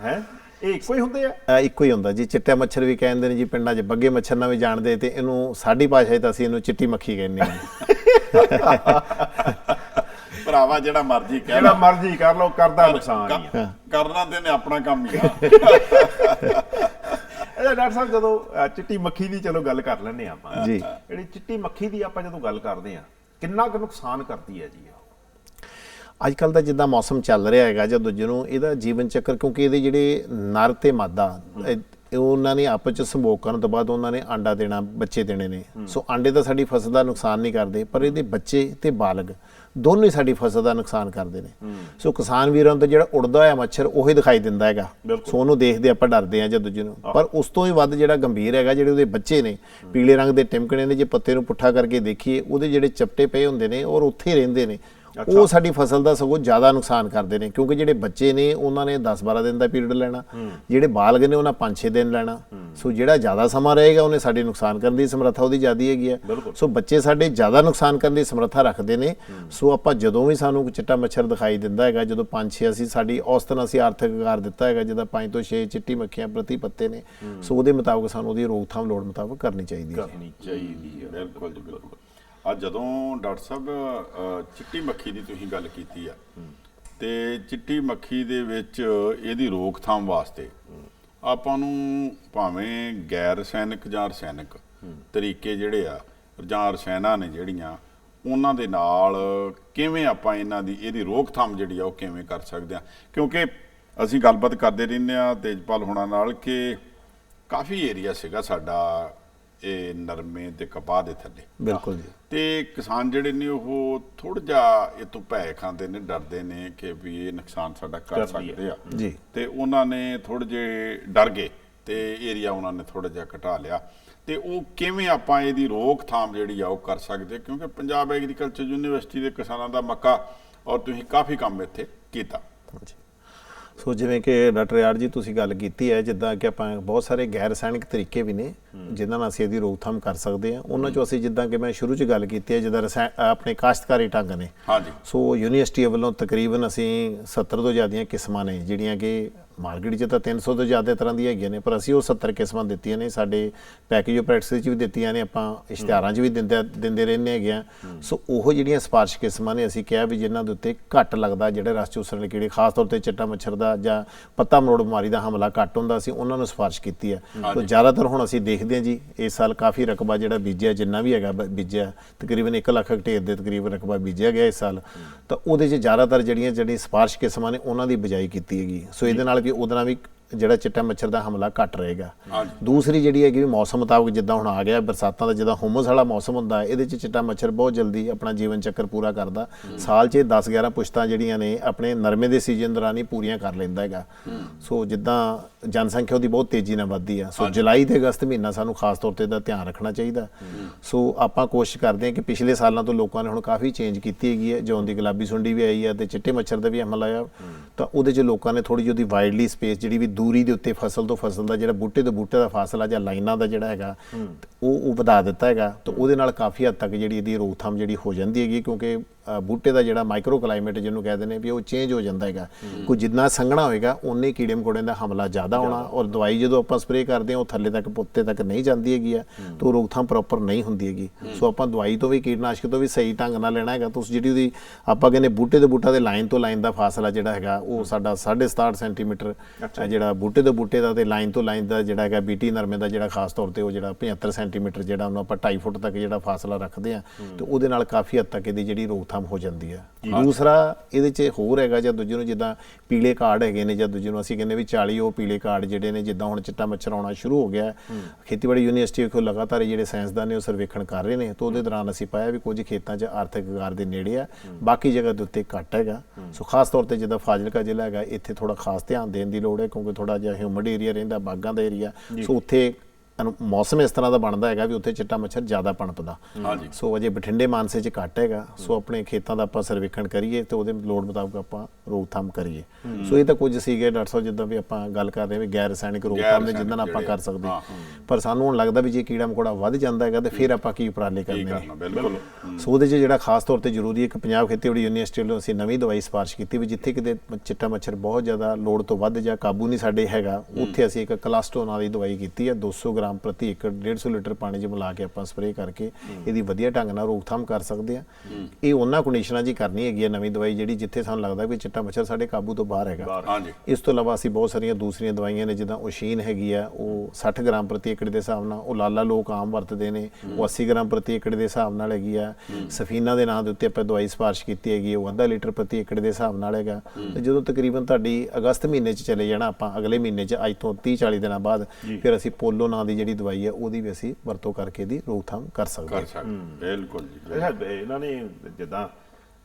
S1: ਹੈ। ਇਹ ਇੱਕੋ ਹੀ ਹੁੰਦੇ ਆ?
S3: ਇੱਕੋ ਹੀ ਹੁੰਦਾ ਜੀ। ਚਿੱਟਾ ਮੱਛਰ ਵੀ ਕਹਿੰਦੇ ਨੇ ਜੀ ਪਿੰਡਾਂ 'ਚ ਬੱਗੇ ਮੱਛਰ ਨਾਲ ਵੀ ਜਾਣਦੇ ਤੇ ਇਹਨੂੰ ਸਾਡੀ ਭਾਸ਼ਾ 'ਚ ਤਾਂ ਅਸੀਂ ਇਹਨੂੰ ਚਿੱਟੀ ਮੱਖੀ ਕਹਿੰਦੇ ਹਾਂ।
S2: ਭਰਾਵਾ ਜਿਹੜਾ ਮਰਜ਼ੀ ਕਹਿ
S1: ਜਿਹੜਾ
S2: ਲਾ
S1: ਮਰਜ਼ੀ ਕਰ ਲਓ ਕਰਦਾ ਨੁਕਸਾਨ ਹੀ ਆ।
S2: ਕ- ਕਰਨਾ ਤੇ ਨੇ ਆਪਣਾ ਕੰਮ ਹੀ ਆ।
S1: ਇਹਦਾ ਡਾਕਟਰ ਸਾਹਿਬ ਜਦੋਂ ਅਹ, ਚਿੱਟੀ ਮੱਖੀ ਦੀ ਚਲੋ ਗੱਲ ਕਰ ਲੈਂਦੇ ਆ ਆਪਾਂ।
S3: ਜੀ।
S1: ਜਿਹੜੀ ਚਿੱਟੀ ਮੱਖੀ ਦੀ ਆਪਾਂ ਜਦੋਂ ਗੱਲ ਕਰਦੇ ਆ ਕਿੰਨਾ ਕੁ ਨੁਕਸਾਨ ਕਰਦੀ ਹੈ ਜੀ
S3: ਅੱਜ ਕੱਲ ਦਾ ਜਿੱਦਾਂ ਮੌਸਮ ਚੱਲ ਰਿਹਾ ਹੈਗਾ ਜਦੋਂ ਜਿਹਨੂੰ ਇਹਦਾ ਜੀਵਨ ਚੱਕਰ ਕਿਉਂਕਿ ਇਹਦੇ ਜਿਹੜੇ ਨਰ ਤੇ ਮਾਦਾ ਉਹਨਾਂ ਨੇ ਆਪਸ ਚ ਸੰਭੋਗ ਕਰਨ ਤੋਂ ਬਾਅਦ ਉਹਨਾਂ ਨੇ ਆਂਡਾ ਦੇਣਾ ਬੱਚੇ ਦੇਣੇ ਨੇ। ਸੋ ਆਂਡੇ ਤਾਂ ਸਾਡੀ ਫਸਲ ਦਾ ਨੁਕਸਾਨ ਨਹੀਂ ਕਰਦੇ ਪਰ ਇਹਦੇ ਬੱਚੇ ਤੇ ਬਾਲਗ ਦੋਨੋਂ ਹੀ ਸਾਡੀ ਫਸਲ ਦਾ ਨੁਕਸਾਨ ਕਰਦੇ ਨੇ। ਸੋ ਕਿਸਾਨ ਵੀਰਾਂ ਨੂੰ ਤਾਂ ਜਿਹੜਾ ਉੜਦਾ ਹੋਇਆ ਮੱਛਰ ਉਹੀ ਦਿਖਾਈ ਦਿੰਦਾ ਹੈਗਾ। ਸੋ ਉਹਨੂੰ ਦੇਖਦੇ ਆਪਾਂ ਡਰਦੇ ਆ ਜਦੋਂ ਜਿਹਨੂੰ ਪਰ ਉਸ ਤੋਂ ਹੀ ਵੱਧ ਜਿਹੜਾ ਗੰਭੀਰ ਹੈਗਾ ਜਿਹੜੇ ਉਹਦੇ ਬੱਚੇ ਨੇ ਪੀਲੇ ਰੰਗ ਦੇ ਟਿਮਕਣੇ ਨੇ ਜੇ ਪੱਤੇ ਨੂੰ ਪੁੱਠਾ ਕਰਕੇ ਦੇਖੀਏ ਉਹਦੇ ਜਿਹੜੇ ਚਪਟੇ ਪਏ ਹੁੰਦੇ ਨੇ ਔਰ ਉੱਥੇ ਰਹਿੰਦੇ ਨੇ। ਉਹ ਸਾਡੀ ਫਸਲ ਦਾ ਸਗੋਂ ਜ਼ਿਆਦਾ ਨੁਕਸਾਨ ਕਰਦੇ ਨੇ ਕਿਉਂਕਿ ਜਿਹੜੇ ਬੱਚੇ ਨੇ ਉਹਨਾਂ ਨੇ 10-12 ਦਿਨ ਦਾ ਪੀਰੀਅਡ ਲੈਣਾ। ਜਿਹੜੇ ਬਾਲਗ ਨੇ ਉਹਨਾਂ 5-6 ਦਿਨ ਲੈਣਾ। ਸੋ ਜਿਹੜਾ ਜ਼ਿਆਦਾ ਸਮਾਂ ਰਹੇਗਾ ਉਹਨੇ ਸਾਡੇ ਨੁਕਸਾਨ ਕਰਨ ਦੀ ਸਮਰੱਥਾ ਉਹਦੀ ਜ਼ਿਆਦੀ ਹੈਗੀ ਹੈ ਸੋ ਬੱਚੇ ਸਾਡੇ ਜ਼ਿਆਦਾ ਨੁਕਸਾਨ ਕਰਨ ਦੀ ਸਮਰੱਥਾ ਰੱਖਦੇ ਨੇ। ਸੋ ਆਪਾਂ ਜਦੋਂ ਵੀ ਸਾਨੂੰ ਕੋਈ ਚਿੱਟਾ ਮੱਛਰ ਦਿਖਾਈ ਦਿੰਦਾ ਹੈਗਾ ਜਦੋਂ 5-6 ਅਸੀਂ ਸਾਡੀ ਔਸਤਨ ਅਸੀਂ ਆਰਥਿਕ ਆਕਾਰ ਦਿੱਤਾ ਹੈਗਾ ਜਿਹਦਾ 5 ਤੋਂ 6 ਚਿੱਟੀ ਮੱਖੀਆਂ ਪ੍ਰਤੀ ਪੱਤੇ ਨੇ ਸੋ ਉਹਦੇ ਮੁਤਾਬਕ ਸਾਨੂੰ ਉਹਦੀ ਰੋਕਥਾਮ ਲੋੜ ਮੁਤਾਬਕ ਕਰਨੀ ਚਾਹੀਦੀ ਹੈ।
S1: ਕਰਨੀ ਚਾਹੀਦੀ ਹੈ।
S2: ਬਿਲਕੁਲ ਬਿਲਕੁਲ। ਆ ਜਦੋਂ ਡਾਕਟਰ ਸਾਹਿਬ ਚਿੱਟੀ ਮੱਖੀ ਦੀ ਤੁਸੀਂ ਗੱਲ ਕੀਤੀ ਆ, ਤੇ ਚਿੱਟੀ ਮੱਖੀ ਦੇ ਵਿੱਚ ਇਹਦੀ ਰੋਕਥਾਮ ਵਾਸਤੇ ਆਪਾਂ ਨੂੰ ਭਾਵੇਂ ਗੈਰ ਰਸਾਇਣਿਕ ਜਾਂ ਰਸਾਇਣਿਕ ਤਰੀਕੇ ਜਿਹੜੇ ਆ, ਜਾਂ ਰਸਾਇਣਾਂ ਨੇ ਜਿਹੜੀਆਂ, ਉਹਨਾਂ ਦੇ ਨਾਲ ਕਿਵੇਂ ਆਪਾਂ ਇਹਨਾਂ ਦੀ, ਇਹਦੀ ਰੋਕਥਾਮ ਜਿਹੜੀ ਆ ਉਹ ਕਿਵੇਂ ਕਰ ਸਕਦੇ ਆ? ਕਿਉਂਕਿ ਅਸੀਂ ਗੱਲਬਾਤ ਕਰਦੇ ਰਹਿੰਦੇ ਆ ਤੇਜਪਾਲ ਹੋਣਾ ਨਾਲ ਕਿ ਕਾਫੀ ਏਰੀਆ ਸੀਗਾ ਸਾਡਾ ਇਹ ਨਰਮੇ ਤੇ ਕਪਾਹ ਦੇ ਥੱਲੇ।
S3: ਬਿਲਕੁਲ ਜੀ।
S2: ਤੇ ਕਿਸਾਨ ਜਿਹੜੇ ਨੇ ਉਹ ਥੋੜਾ ਜਿਹਾ ਇਹ ਤੋਂ ਭੈ ਖਾਂਦੇ ਨੇ ਡਰਦੇ ਨੇ ਕਿ ਵੀ ਇਹ ਨੁਕਸਾਨ ਸਾਡਾ ਕਰ। ਸਕਦੇ ਆ
S3: ਜੀ।
S2: ਤੇ ਉਹਨਾਂ ਨੇ ਥੋੜੇ ਜਿਹੇ ਡਰ ਗਏ ਤੇ ਏਰੀਆ ਉਹਨਾਂ ਨੇ ਥੋੜਾ ਜਿਹਾ ਘਟਾ ਲਿਆ ਤੇ ਉਹ ਕਿਵੇਂ ਆਪਾਂ ਇਹਦੀ ਰੋਕਥਾਮ ਜਿਹੜੀ ਆ ਉਹ ਕਰ ਸਕਦੇ? ਕਿਉਂਕਿ ਪੰਜਾਬ ਐਗਰੀਕਲਚਰ ਯੂਨੀਵਰਸਿਟੀ ਦੇ ਕਿਸਾਨਾਂ ਦਾ ਮੱਕਾ ਔਰ ਤੁਸੀਂ ਕਾਫੀ ਕੰਮ ਇੱਥੇ ਕੀਤਾ।
S3: ਸੋ ਜਿਵੇਂ ਕਿ ਡਾਕਟਰ ਯਾਰ ਜੀ ਤੁਸੀਂ ਗੱਲ ਕੀਤੀ ਹੈ ਜਿੱਦਾਂ ਕਿ ਆਪਾਂ ਬਹੁਤ ਸਾਰੇ ਗੈਰ ਰਸਾਇਣਿਕ ਤਰੀਕੇ ਵੀ ਨੇ ਜਿਨ੍ਹਾਂ ਨਾਲ ਅਸੀਂ ਇਹਦੀ ਰੋਕਥਾਮ ਕਰ ਸਕਦੇ ਹਾਂ ਉਹਨਾਂ ਚੋਂ ਅਸੀਂ ਜਿੱਦਾਂ ਕਿ ਮੈਂ ਸ਼ੁਰੂ 'ਚ ਗੱਲ ਕੀਤੀ ਹੈ ਜਿੱਦਾਂ ਆਪਣੇ ਕਾਸ਼ਤਕਾਰੀ ਢੰਗ ਨੇ।
S2: ਹਾਂਜੀ।
S3: ਸੋ ਯੂਨੀਵਰਸਿਟੀ ਵੱਲੋਂ ਤਕਰੀਬਨ ਅਸੀਂ 70 ਤੋਂ ਜ਼ਿਆਦੀਆਂ ਕਿਸਮਾਂ ਨੇ ਜਿਹੜੀਆਂ ਕਿ ਮਾਰਕੀਟ 'ਚ ਤਾਂ 300 ਤੋਂ ਜ਼ਿਆਦਾ ਤਰ੍ਹਾਂ ਦੀਆਂ ਹੈਗੀਆਂ ਨੇ ਪਰ ਅਸੀਂ ਉਹ 70 ਕਿਸਮਾਂ ਦਿੱਤੀਆਂ ਨੇ ਸਾਡੇ ਪੈਕੇਜ ਪ੍ਰੈਕਟਿਸ 'ਚ ਵੀ ਦਿੱਤੀਆਂ ਨੇ ਆਪਾਂ ਇਸ਼ਤਿਹਾਰਾਂ 'ਚ ਵੀ ਦਿੰਦੇ ਦਿੰਦੇ ਰਹਿੰਦੇ ਹੈਗੇ ਆ ਸੋ ਉਹ ਜਿਹੜੀਆਂ ਸਿਫਾਰਿਸ਼ ਕਿਸਮਾਂ ਨੇ ਅਸੀਂ ਕਿਹਾ ਵੀ ਜਿਨ੍ਹਾਂ ਦੇ ਉੱਤੇ ਘੱਟ ਲੱਗਦਾ ਜਿਹੜੇ ਰਸ ਚੂਸਣ ਵਾਲੇ ਕੀੜੇ ਖਾਸ ਤੌਰ ਤੇ ਚਿੱਟਾ ਮੱਛਰ ਦਾ ਜਾਂ ਪੱਤਾ ਮਰੋੜ ਬਿਮਾਰੀ ਦਾ ਹਮਲਾ ਘੱਟ ਹੁੰਦਾ ਸੀ ਉਹਨਾਂ ਨੂੰ ਸਿਫਾਰਿਸ਼ ਕੀਤੀ ਹੈ। ਸੋ ਜ਼ਿਆਦਾਤਰ ਹੁਣ ਅਸੀਂ ਦੇਖਦੇ ਹਾਂ ਜੀ। ਇਸ ਸਾਲ ਕਾਫੀ ਰਕਬਾ ਜਿਹੜਾ ਬੀਜਿਆ ਜਿੰਨਾ ਵੀ ਹੈਗਾ ਬੀਜਿਆ ਤਕਰੀਬਨ 1 ਲੱਖ ਹੈਕਟੇਅਰ ਦੇ ਤਕਰੀਬਨ ਰਕਬਾ ਬੀਜਿਆ ਗਿਆ ਇਸ ਸਾਲ। ਤਾਂ ਉਹਦੇ 'ਚ ਜ਼ਿਆਦਾਤਰ ਜਿਹੜੀਆਂ ਜਿਹੜੀਆਂ ਸਿਫਾਰਿਸ਼ ਕਿਸਮਾਂ ਨੇ ਉਹਨਾਂ ਦੀ ਬਿਜਾਈ ਕੀਤੀ ਹੈਗੀ। ਸੋ ਇਹਦੇ ਨਾਲ ਵੀ ਉਹਦੇ ਨਾਲ ਵੀ ਜਿਹੜਾ ਚਿੱਟਾ ਮੱਛਰ ਦਾ ਹਮਲਾ ਘੱਟ ਰਹੇਗਾ। ਦੂਸਰੀ ਜਿਹੜੀ ਹੈਗੀ ਵੀ ਮੌਸਮ ਮੁਤਾਬਕ ਜਿੱਦਾਂ ਹੁਣ ਆ ਗਿਆ ਬਰਸਾਤਾਂ ਦਾ ਜਿੱਦਾਂ ਹੁਮਸ ਵਾਲਾ ਮੌਸਮ ਹੁੰਦਾ ਹੈ, ਇਹਦੇ 'ਚ ਚਿੱਟਾ ਮੱਛਰ ਬਹੁਤ ਜਲਦੀ ਆਪਣਾ ਜੀਵਨ ਚੱਕਰ ਪੂਰਾ ਕਰਦਾ। ਸਾਲ 'ਚ 10 11 ਪੁਸ਼ਤਾਂ ਜਿਹੜੀਆਂ ਨੇ ਆਪਣੇ ਨਰਮੇ ਦੇ ਸੀਜ਼ਨ ਦੌਰਾਨ ਹੀ ਪੂਰੀਆਂ ਕਰ ਲੈਂਦਾ ਹੈਗਾ। ਸੋ ਜਿੱਦਾਂ ਜਨਸੰਖਿਆ ਉਹਦੀ ਬਹੁਤ ਤੇਜ਼ੀ ਨਾਲ ਵੱਧਦੀ ਆ। ਸੋ ਜੁਲਾਈ ਤੇ ਅਗਸਤ ਮਹੀਨਾ ਸਾਨੂੰ ਖਾਸ ਤੌਰ ਤੇ ਇਹਦਾ ਧਿਆਨ ਰੱਖਣਾ ਚਾਹੀਦਾ। ਸੋ ਆਪਾਂ ਕੋਸ਼ਿਸ਼ ਕਰਦੇ ਹਾਂ ਕਿ ਪਿਛਲੇ ਸਾਲਾਂ ਤੋਂ ਲੋਕਾਂ ਨੇ ਹੁਣ ਕਾਫੀ ਚੇਂਜ ਕੀਤੀ ਹੈਗੀ ਹੈ। ਜਿਉਂ ਦੀ ਗੁਲਾਬੀ ਸੁੰਡੀ ਵੀ ਆਈ ਹੈ ਤੇ ਚਿੱਟੇ ਮੱਛਰ ਦਾ ਵੀ ਹਮਲਾ ਆਇਆ ਤਾਂ ਉਹਦੇ 'ਚ ਲੋਕਾਂ ਨੇ ਥੋੜੀ ਜਿਹੀ ਉਹਦੀ ਵਾਈਡਲੀ ਸਪੇਸ ਜਿਹੜੀ ਵੀ ਦੂਰੀ ਦੇ ਉੱਤੇ ਫਸਲ ਤੋਂ ਫਸਲ ਦਾ ਜਿਹੜਾ ਬੂਟੇ ਤੋਂ ਬੂਟੇ ਦਾ ਫਾਸਲਾ ਜਾਂ ਲਾਈਨਾਂ ਦਾ ਜਿਹੜਾ ਹੈਗਾ, ਉਹ ਉਹ ਵਧਾ ਦਿੱਤਾ ਹੈਗਾ। ਤਾਂ ਉਹਦੇ ਨਾਲ ਕਾਫੀ ਹੱਦ ਤੱਕ ਜਿਹੜੀ ਇਹਦੀ ਰੋਕਥਾਮ ਜਿਹੜੀ ਹੋ ਜਾਂਦੀ ਹੈਗੀ, ਕਿਉਂਕਿ ਬੂਟੇ ਦਾ ਜਿਹੜਾ ਮਾਈਕਰੋ ਕਲਾਈਮੇਟ ਜਿਹਨੂੰ ਕਹਿੰਦੇ ਨੇ ਵੀ ਉਹ ਚੇਂਜ ਹੋ ਜਾਂਦਾ ਹੈਗਾ। ਕੋਈ ਜਿੰਨਾ ਸੰਘਣਾ ਹੋਏਗਾ ਉਨੇ ਕੀੜੇ ਮਕੌੜਿਆਂ ਦਾ ਹਮਲਾ ਜ਼ਿਆਦਾ ਹੋਣਾ ਔਰ ਦਵਾਈ ਜਦੋਂ ਆਪਾਂ ਸਪਰੇਅ ਕਰਦੇ ਹਾਂ ਉਹ ਥੱਲੇ ਤੱਕ ਪੁੱਤੇ ਤੱਕ ਨਹੀਂ ਜਾਂਦੀ ਹੈਗੀ ਆ ਤਾਂ ਰੋਕਥਾਮ ਪ੍ਰੋਪਰ ਨਹੀਂ ਹੁੰਦੀ ਹੈਗੀ। ਸੋ ਆਪਾਂ ਦਵਾਈ ਤੋਂ ਵੀ ਕੀਟਨਾਸ਼ਕ ਤੋਂ ਵੀ ਸਹੀ ਢੰਗ ਨਾਲ ਲੈਣਾ ਹੈਗਾ। ਤੁਸੀਂ ਜਿਹੜੀ ਉਹਦੀ ਆਪਾਂ ਕਹਿੰਦੇ ਬੂਟੇ ਤੋਂ ਬੂਟਾ ਦੇ ਲਾਈਨ ਤੋਂ ਲਾਈਨ ਦਾ ਫਾਸਲਾ ਜਿਹੜਾ ਹੈਗਾ ਉਹ ਸਾਡਾ 67 ਸੈਂਟੀਮੀਟਰ ਜਿਹੜਾ ਬੂਟੇ ਤੋਂ ਬੂਟੇ ਦਾ ਤੇ ਲਾਈਨ ਤੋਂ ਲਾਈਨ ਦਾ ਜਿਹੜਾ ਹੈਗਾ ਬੀਟੀ ਨਰਮੇ ਦਾ ਜਿਹੜਾ ਖਾਸ ਤੌਰ ਤੇ ਉਹ ਜਿਹੜਾ 75 ਸੈਂਟੀਮੀਟਰ ਜਿਹੜਾ ਉਹਨੂੰ ਆਪਾਂ 2.5 ਫੁੱਟ ਤੱਕ ਜਿਹੜਾ ਫਾਸਲਾ ਰੱਖਦੇ ਆ ਤੇ ਉਹਦੇ ਨਾਲ ਕਾਫੀ ਹੱਦ ਤੱਕ ਇਹਦੀ ਜਿਹੜੀ ਰੋਕਥਾਮ ਹੋ ਜਾਂਦੀ ਹੈ। ਦੂਸਰਾ ਇਹਦੇ 'ਚ ਹੋਰ ਹੈਗਾ ਜਾਂ ਦੂਜੇ ਨੂੰ ਜਿੱਦਾਂ ਪੀਲੇ ਕਾਰਡ ਹੈਗੇ ਨੇ ਜਾਂ ਦੂਜੇ ਨੂੰ ਅਸੀਂ ਕਹਿੰਦੇ ਵੀ 40 ਉਹ ਪੀਲੇ ਕਾਰਡ ਜਿਹੜੇ ਨੇ ਜਿੱਦਾਂ ਹੁਣ ਚਿੱਟਾ ਮੱਛਰ ਆਉਣਾ ਸ਼ੁਰੂ ਹੋ ਗਿਆ। ਖੇਤੀਬਾੜੀ ਯੂਨੀਵਰਸਿਟੀ ਵਿਖੇ ਲਗਾਤਾਰ ਜਿਹੜੇ ਸਾਇੰਸਦਾਨ ਨੇ ਉਹ ਸਰਵੇਖਣ ਕਰ ਰਹੇ ਨੇ। ਤਾਂ ਉਹਦੇ ਦੌਰਾਨ ਅਸੀਂ ਪਾਇਆ ਵੀ ਕੁਝ ਖੇਤਾਂ 'ਚ ਆਰਥਿਕ ਆਕਾਰ ਦੇ ਨੇੜੇ ਆ। ਬਾਕੀ ਜਗ੍ਹਾ ਦੇ ਉੱਤੇ ਘੱਟ ਹੈਗਾ। ਸੋ ਖਾਸ ਤੌਰ ਤੇ ਜਿੱਦਾਂ ਫਾਜ਼ਿਲਕਾ ਜ਼ਿਲ੍ਹਾ ਹੈਗਾ ਇੱਥੇ ਥੋੜਾ ਖਾਸ ਧਿਆਨ ਦੇਣ ਦੀ ਲੋੜ ਹੈ ਕਿਉਂਕਿ ਥੋੜਾ ਜਿਹਾ ਹਿਊਮਿਡ ਏਰੀਆ ਰਹਿੰਦਾ ਬਾਗਾਂ ਦਾ ਏਰੀਆ ਸੋ ਉੱਥੇ ਮੌਸਮ ਇਸ ਤਰ੍ਹਾਂ ਦਾ ਬਣਦਾ ਹੈਗਾ ਵੀ ਉੱਥੇ ਚਿੱਟਾ ਮੱਛਰ ਜ਼ਿਆਦਾ ਪਣਪਦਾ।
S2: ਹਾਂਜੀ।
S3: ਸੋ ਅਜੇ ਬਠਿੰਡੇ ਮਾਨਸੇ 'ਚ ਘੱਟ ਹੈਗਾ। ਸੋ ਆਪਣੇ ਖੇਤਾਂ ਦਾ ਆਪਾਂ ਸਰਵੇਖਣ ਕਰੀਏ ਤੇ ਉਹਦੇ ਲੋੜ ਮੁਤਾਬਕ ਆਪਾਂ ਰੋਕਥਾਮ ਕਰੀਏ। ਸੋ ਇਹ ਤਾਂ ਕੁਝ ਸੀਗੇ ਡਾਕਟਰ ਸਾਹਿਬ ਜਿੱਦਾਂ ਵੀ ਆਪਾਂ ਗੱਲ ਕਰ ਰਹੇ ਵੀ ਗੈਰ ਰਸਾਇਣਿਕ ਰੋਕਥਾਮ ਦੇ ਜਿੱਦਾਂ ਆਪਾਂ ਕਰ ਸਕਦੇ। ਪਰ ਸਾਨੂੰ ਹੁਣ ਲੱਗਦਾ ਵੀ ਜੇ ਕੀੜਾ ਮਕੌੜਾ ਵੱਧ ਜਾਂਦਾ ਹੈਗਾ ਤੇ ਫਿਰ ਆਪਾਂ ਕੀ ਉਪਰਾਲੇ ਕਰਨੇ ਨੇ। ਸੋ ਉਹਦੇ 'ਚ ਜਿਹੜਾ ਖਾਸ ਤੌਰ ਤੇ ਜ਼ਰੂਰੀ ਹੈ ਕਿ ਪੰਜਾਬ ਖੇਤੀਬਾੜੀ ਯੂਨੀਵਰਸਿਟੀ ਵੱਲੋਂ ਅਸੀਂ ਨਵੀਂ ਦਵਾਈ ਸਿਫਾਰਿਸ਼ ਕੀਤੀ ਵੀ ਜਿੱਥੇ ਕਿਤੇ ਚਿੱਟਾ ਮੱਛਰ ਬਹੁਤ ਜ਼ਿਆਦਾ ਲੋੜ ਤੋਂ ਵੱਧ ਜਾਂ ਕਾਬੂ ਨਹੀਂ ਸਾਡੇ ਹੈਗਾ ਉੱਥੇ ਅਸੀਂ ਇੱਕ ਕਲਾਸਟੋ ਨਾਂ ਦੀ ਦਵਾਈ ਕੀਤੀ ਹੈ 200 ਗ੍ਰਾਮ ਪ੍ਰਤੀ ਏਕੜ 150 ਲੀਟਰ ਪਾਣੀ 'ਚ ਮਿਲਾ ਕੇ ਆਪਾਂ ਸਪਰੇਅ ਕਰਕੇ ਇਹਦੀ ਵਧੀਆ ਢੰਗ ਨਾਲ ਰੋਕਥਾਮ ਕਰ ਸਕਦੇ ਆ ਇਹ ਉਹਨਾਂ ਕੰਡੀਸ਼ਨਾਂ 'ਚ ਹੀ ਕਰਨੀ ਹੈਗੀ ਹੈ ਨਵੀਂ ਦਵਾਈ ਜਿਹੜੀ ਜਿੱਥੇ ਸਾਨੂੰ ਲੱਗਦਾ ਵੀ ਚਿੱਟਾ ਮੱਛਰ ਸਾਡੇ ਕਾਬੂ ਤੋਂ ਬਾਹਰ ਹੈਗਾ।
S2: ਹਾਂਜੀ।
S3: ਇਸ ਤੋਂ ਇਲਾਵਾ ਅਸੀਂ ਬਹੁਤ ਸਾਰੀਆਂ ਦੂਸਰੀਆਂ ਦਵਾਈਆਂ ਨੇ ਜਿੱਦਾਂ ਓਸ਼ੀਨ ਹੈਗੀ ਆ ਉਹ 60 ਗ੍ਰਾਮ ਪ੍ਰਤੀ ਏਕੜ ਦੇ ਹਿਸਾਬ ਨਾਲ ਉਹ ਲਾਲਾ ਲੋਕ ਆਮ ਵਰਤਦੇ ਨੇ ਉਹ 80 ਗ੍ਰਾਮ ਪ੍ਰਤੀ ਏਕੜ ਦੇ ਹਿਸਾਬ ਨਾਲ ਹੈਗੀ ਆ। ਸਫੀਨਾ ਦੇ ਨਾਂ ਦੇ ਉੱਤੇ ਆਪਾਂ ਦਵਾਈ ਸਿਫਾਰਿਸ਼ ਕੀਤੀ ਹੈਗੀ ਉਹ ਅੱਧਾ ਲੀਟਰ ਪ੍ਰਤੀ ਏਕੜ ਦੇ ਹਿਸਾਬ ਨਾਲ ਹੈਗਾ। ਤੇ ਜਦੋਂ ਤਕਰੀਬਨ ਤੁਹਾਡੀ ਅਗਸਤ ਮਹੀਨੇ 'ਚ ਚਲੇ ਜਾਣਾ ਆਪਾਂ ਅਗਲੇ ਮਹੀਨੇ 'ਚ ਅੱਜ ਤੋਂ 30 40 ਦਿਨਾਂ ਬਾਅਦ ਫਿਰ ਅਸੀਂ ਪੋਲੋ ਨਾਂ ਦੀ ਜਿਹੜੀ ਦਵਾਈ ਹੈ ਉਹਦੀ ਵੀ ਅਸੀਂ ਵਰਤੋਂ ਕਰਕੇ ਦੀ ਰੋਕਥਾਮ ਕਰ ਸਕਦੇ ਹਾਂ।
S2: ਕਰ ਸਕਦੇ ਬਿਲਕੁਲ ਜੀ
S1: ਇਹਨਾਂ ਨੇ ਜਿੱਦਾਂ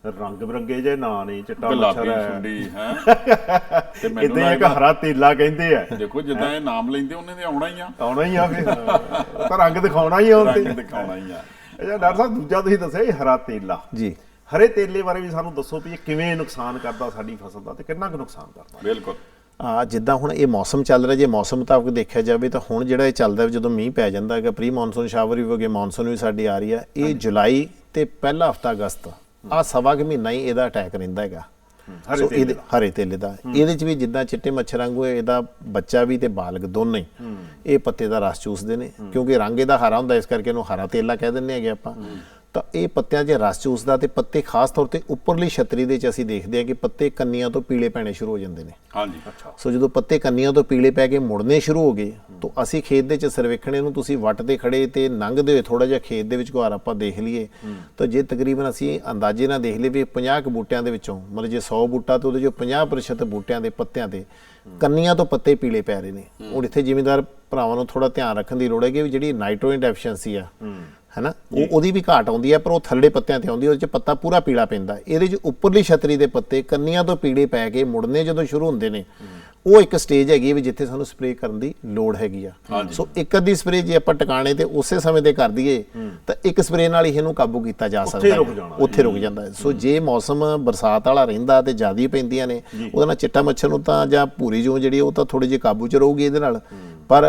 S1: ਰੰਗ ਬਰੰਗੇ ਜੇ ਨਾਂ ਨੇ ਚਿੱਟਾ
S2: ਗੁਲਾਬੀ
S1: ਮੱਛਰ ਹੈ।
S2: ਸੁੰਡੀ ਹੈ? ਤੇ ਮੈਨੂੰ
S1: ਇਦਾਂ ਇੱਕ ਹਰਾ ਤੇਲਾ ਕਹਿੰਦੇ ਆ।
S2: ਦੇਖੋ ਜਿੱਦਾਂ ਇਹ ਨਾਮ ਲੈਂਦੇ ਉਹਨੇ ਤੇ ਆਉਣਾ ਹੀ ਆ।
S1: ਆਉਣਾ ਹੀ ਆ ਫਿਰ। ਉਹ ਤਾਂ ਰੰਗ ਦਿਖਾਉਣਾ ਹੀ ਆ
S2: ਰੰਗ
S1: ਉਹਤੇ
S2: ਦਿਖਾਉਣਾ ਹੀ ਆ।
S1: ਅੱਛਾ ਡਾਕਟਰ ਸਾਹਿਬ ਦੂਜਾ ਤੁਸੀਂ ਦੱਸਿਆ ਇਹ ਹਰਾ ਤੇਲਾ।
S3: ਜੀ।
S1: ਹਰੇ ਤੇਲੇ ਬਾਰੇ ਵੀ ਸਾਨੂੰ ਦੱਸੋ ਵੀ ਇਹ ਕਿਵੇਂ ਨੁਕਸਾਨ ਕਰਦਾ ਸਾਡੀ ਫਸਲ ਦਾ ਤੇ ਕਿੰਨਾ ਕੁ ਨੁਕਸਾਨ ਕਰਦਾ।
S2: ਬਿਲਕੁਲ।
S3: ਆ ਜਿੱਦਾਂ ਹੁਣ ਇਹ ਮੌਸਮ ਚੱਲ ਰਿਹਾ ਜੇ ਮੌਸਮ ਮੁਤਾਬਕ ਦੇਖਿਆ ਜਾਵੇ ਤਾਂ ਹੁਣ ਜਿਹੜਾ ਇਹ ਚੱਲਦਾ ਜਦੋਂ ਮੀਂਹ ਪੈ ਜਾਂਦਾ ਹੈਗਾ ਪ੍ਰੀ ਮੌਨਸੂਨ ਸ਼ਾਵਰ ਵੀ ਹੋ ਗਏ ਮੌਨਸੂਨ ਵੀ ਸਾਡੀ ਆ ਰਹੀ ਹੈ ਇਹ ਜੁਲਾਈ ਤੇ ਪਹਿਲਾ ਹਫਤਾ ਅਗਸਤ ਆ ਸਵਾ ਕੁ ਮਹੀਨਾ ਹੀ ਇਹਦਾ ਅਟੈਕ ਰਹਿੰਦਾ ਹੈਗਾ।
S1: ਹਰੇ ਤੇਲੇ
S3: ਹਰੇ ਤੇਲੇ ਦਾ। ਇਹਦੇ ਚ ਵੀ ਜਿੱਦਾਂ ਚਿੱਟੇ ਮੱਛਰ ਵਾਂਗੂ ਇਹਦਾ ਬੱਚਾ ਵੀ ਤੇ ਬਾਲਗ ਦੋਨੇ ਹੀ। ਇਹ ਪੱਤੇ ਦਾ ਰਸ ਚੂਸਦੇ ਨੇ ਕਿਉਂਕਿ ਰੰਗ ਇਹਦਾ ਹਰਾ ਹੁੰਦਾ ਇਸ ਕਰਕੇ ਇਹਨੂੰ ਹਰਾ ਤੇਲਾ ਕਹਿ ਦਿੰਦੇ ਹੈਗੇ ਆਪਾਂ। ਤਾਂ ਇਹ ਪੱਤਿਆਂ 'ਚ ਰਸ ਚੂਸਦਾ ਤੇ ਪੱਤੇ ਖਾਸ ਤੌਰ ਤੇ ਉੱਪਰਲੀ ਛਤਰੀ ਦੇ 'ਚ ਅਸੀਂ ਦੇਖਦੇ ਹਾਂ ਕਿ ਪੱਤੇ ਕੰਨੀਆਂ ਤੋਂ ਪੀਲੇ ਪੈਣੇ ਸ਼ੁਰੂ ਹੋ ਜਾਂਦੇ ਨੇ।
S2: ਹਾਂਜੀ।
S3: ਸੋ ਜਦੋਂ ਪੱਤੇ ਕੰਨੀਆਂ ਤੋਂ ਪੀਲੇ ਪੈ ਕੇ ਮੁੜਨੇ ਸ਼ੁਰੂ ਹੋ ਗਏ ਤਾਂ ਅਸੀਂ ਖੇਤ ਦੇ ਚ ਸਰਵੇਖਣੇ ਨੂੰ ਤੁਸੀਂ ਵੱਟ ਤੇ ਖੜੇ ਤੇ ਲੰਘਦੇ ਹੋਏ ਥੋੜਾ ਜਿਹਾ ਖੇਤ ਦੇ ਵਿੱਚ ਘੁਆਰ ਆਪਾਂ ਦੇਖ ਲਈਏ। ਤਾਂ ਜੇ ਤਕਰੀਬਨ ਅਸੀਂ ਅੰਦਾਜ਼ੇ ਨਾਲ ਦੇਖ ਲਈਏ ਵੀ 50 ਕੁ ਬੂਟਿਆਂ ਦੇ ਵਿੱਚੋਂ ਮਤਲਬ ਜੇ 100 ਬੂਟਾ ਤੇ ਉਹਦੇ ਚੋਂ 50% ਬੂਟਿਆਂ ਦੇ ਪੱਤਿਆਂ ਤੇ ਕੰਨੀਆਂ ਤੋਂ ਪੱਤੇ ਪੀਲੇ ਪੈ ਰਹੇ ਨੇ। ਹੁਣ ਇੱਥੇ ਜ਼ਿਮੀਂਦਾਰ ਭਰਾਵਾਂ ਨੂੰ ਥੋੜਾ ਧਿਆਨ ਰੱਖਣ ਦੀ ਲੋੜ ਹੈ ਕਿ ਵੀ ਜਿਹੜੀ ਨਾਈਟ੍ਰੋਜਨ ਡੈਫੀਸ਼ੀਐਂਸੀ ਆ ਹੈਨਾ? ਉਹ ਉਹਦੀ ਵੀ ਘਾਟ ਆਉਂਦੀ ਹੈ ਪਰ ਉਹ ਥੱਲੜੇ ਪੱਤਿਆਂ ਤੇ ਆਉਂਦੀ ਉਹਦੇ ਚ ਪੱਤਾ ਪੂਰਾ ਪੀਲਾ ਪੈਂਦਾ। ਇਹਦੇ ਚ ਉੱਪਰਲੀ ਛਤਰੀ ਦੇ ਪੱਤੇ ਕੰਨੀਆਂ ਤੋਂ ਪੀਲੇ ਪੈ ਕੇ ਮੁੜਨੇ ਜਦੋਂ ਸ਼ੁਰੂ ਹੁੰਦੇ ਨੇ ਉਹ ਇੱਕ ਸਟੇਜ ਹੈਗੀ ਵੀ ਜਿੱਥੇ ਸਾਨੂੰ ਸਪਰੇਅ ਕਰਨ ਦੀ ਲੋੜ ਹੈਗੀ ਆ। ਸੋ ਇੱਕ ਅੱਧੀ ਸਪਰੇਅ ਜੇ ਆਪਾਂ ਟਿਕਾਣੇ ਤੇ ਉਸੇ ਸਮੇਂ ਤੇ ਕਰ ਦਈਏ ਤਾਂ ਇੱਕ ਸਪਰੇਅ ਨਾਲ ਹੀ ਇਹਨੂੰ ਕਾਬੂ ਕੀਤਾ ਜਾ ਸਕਦਾ ਹੈ। ਉੱਥੇ ਰੁਕ ਜਾਂਦਾ ਹੈ। ਸੋ ਜੇ ਮੌਸਮ ਬਰਸਾਤ ਵਾਲਾ ਰਹਿੰਦਾ ਤੇ ਜ਼ਿਆਦਾ ਪੈਂਦੀਆਂ ਨੇ ਉਹਦੇ ਨਾਲ ਚਿੱਟਾ ਮੱਛਰ ਨੂੰ ਤਾਂ ਜਾਂ ਭੂਰੀ ਜੂੰ ਜਿਹੜੀ ਉਹ ਤਾਂ ਥੋੜੀ ਜਿਹੀ ਕਾਬੂ 'ਚ ਰਹੂਗੀ ਇਹਦੇ ਨਾਲ। ਪਰ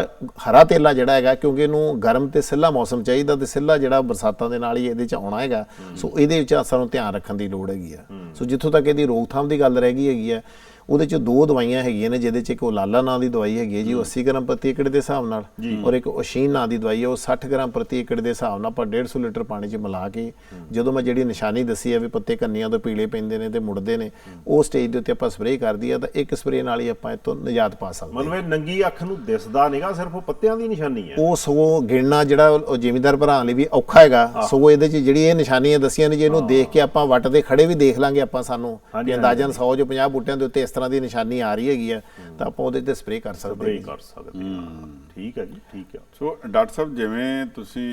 S3: ਹਰਾ ਤੇਲਾ ਜਿਹੜਾ ਹੈਗਾ ਕਿਉਂਕਿ ਇਹਨੂੰ ਗਰਮ ਤੇ ਸਿੱਲਾ ਮੌਸਮ ਚਾਹੀਦਾ ਤੇ ਸਿੱਲਾ ਜਿਹੜਾ ਬਰਸਾਤਾਂ ਦੇ ਨਾਲ ਹੀ ਇਹਦੇ 'ਚ ਆਉਣਾ ਹੈਗਾ। ਸੋ ਇਹਦੇ ਵਿੱਚ ਸਾਨੂੰ ਧਿਆਨ ਰੱਖਣ ਦੀ ਲੋੜ ਹੈਗੀ ਆ। ਸੋ ਜਿੱਥੋਂ ਤੱਕ ਇਹਦੀ ਰੋਕਥਾਮ ਦੀ ਗੱਲ ਰਹਿ ਗਈ ਹੈਗੀ ਆ ਉਹਦੇ 'ਚ ਦੋ ਦਵਾਈਆਂ ਹੈਗੀਆਂ ਨੇ ਜਿਹਦੇ 'ਚ ਇੱਕ ਲਾਲਾ ਨਾਂ ਦੀ ਦਵਾਈ ਹੈਗੀ ਹੈ ਜੀ ਉਹ 80 ਗ੍ਰਾਮ ਪ੍ਰਤੀ ਏਕੜ ਦੇ ਹਿਸਾਬ ਨਾਲ ਔਰ ਇੱਕ ਓਸ਼ੀਨ ਨਾਂ ਦੀ ਦਵਾਈ ਹੈ ਉਹ 60 ਗ੍ਰਾਮ ਪ੍ਰਤੀ ਏਕੜ ਦੇ ਹਿਸਾਬ ਨਾਲ ਆਪਾਂ 150 ਲੀਟਰ ਪਾਣੀ 'ਚ ਮਿਲਾ ਕੇ ਜਦੋਂ ਮੈਂ ਜਿਹੜੀ ਨਿਸ਼ਾਨੀ ਦੱਸੀ ਹੈ ਵੀ ਪੱਤੇ ਕੰਨੀਆਂ ਤੋਂ ਪੀਲੇ ਪੈਂਦੇ ਨੇ ਤੇ ਮੁੜਦੇ ਨੇ ਉਹ ਸਟੇਜ ਦੇ ਉੱਤੇ ਆਪਾਂ ਸਪਰੇਅ ਕਰ ਦਈਏ ਤਾਂ ਇੱਕ ਸਪਰੇਅ ਨਾਲ ਹੀ ਆਪਾਂ ਇਹ ਤੋਂ ਨਿਜਾਤ ਪਾ ਸਕਦੇ ਹਾਂ।
S1: ਇਹ ਨੰਗੀ ਅੱਖ ਨੂੰ ਦਿਸਦਾ ਨਹੀਂਗਾ ਸਿਰਫ ਉਹ ਪੱਤਿਆਂ ਦੀ ਨਿਸ਼ਾਨੀ ਹੈ।
S3: ਉਹ ਸਗੋਂ ਗਿਣਨਾ ਜਿਹੜਾ ਉਹ ਜ਼ਿਮੀਂਦਾਰ ਭਰਾਵਾਂ ਲਈ ਵੀ ਔਖਾ ਹੈਗਾ ਸਗੋਂ ਇਹਦੇ 'ਚ ਜਿਹੜੀ ਇਹ ਨਿਸ਼ਾਨੀਆਂ ਦੱਸੀਆਂ ਨੇ ਜੇ ਇਹਨੂੰ ਦੇਖ ਕੇ ਆਪਾਂ ਵੱਟ ਤੇ ਖੜੇ ਵੀ ਦੇਖ ਲਾਂਗੇ ਆਪਾਂ ਸਾਨੂੰ ਅੰਦਾਜ਼ਨ 100 ਜੋ 50 ਬੂਟਿਆਂ ਦੇ ਉੱਤੇ ਇਸ ਤਰ੍ਹਾਂ ਦੀ ਨਿਸ਼ਾਨੀ ਆ ਰਹੀ ਹੈਗੀ ਆ ਤਾਂ ਆਪਾਂ ਉਹਦੇ ਤੇ ਸਪਰੇਅ ਕਰ ਸਕਦੇ
S1: ਸਪਰੇਅ
S3: ਹਾਂ
S1: ਕਰ ਸਕਦੇ ਹਾਂ। ਠੀਕ ਹੈ ਜੀ ਠੀਕ ਹੈ।
S2: ਸੋ ਡਾਕਟਰ ਸਾਹਿਬ ਜਿਵੇਂ ਤੁਸੀਂ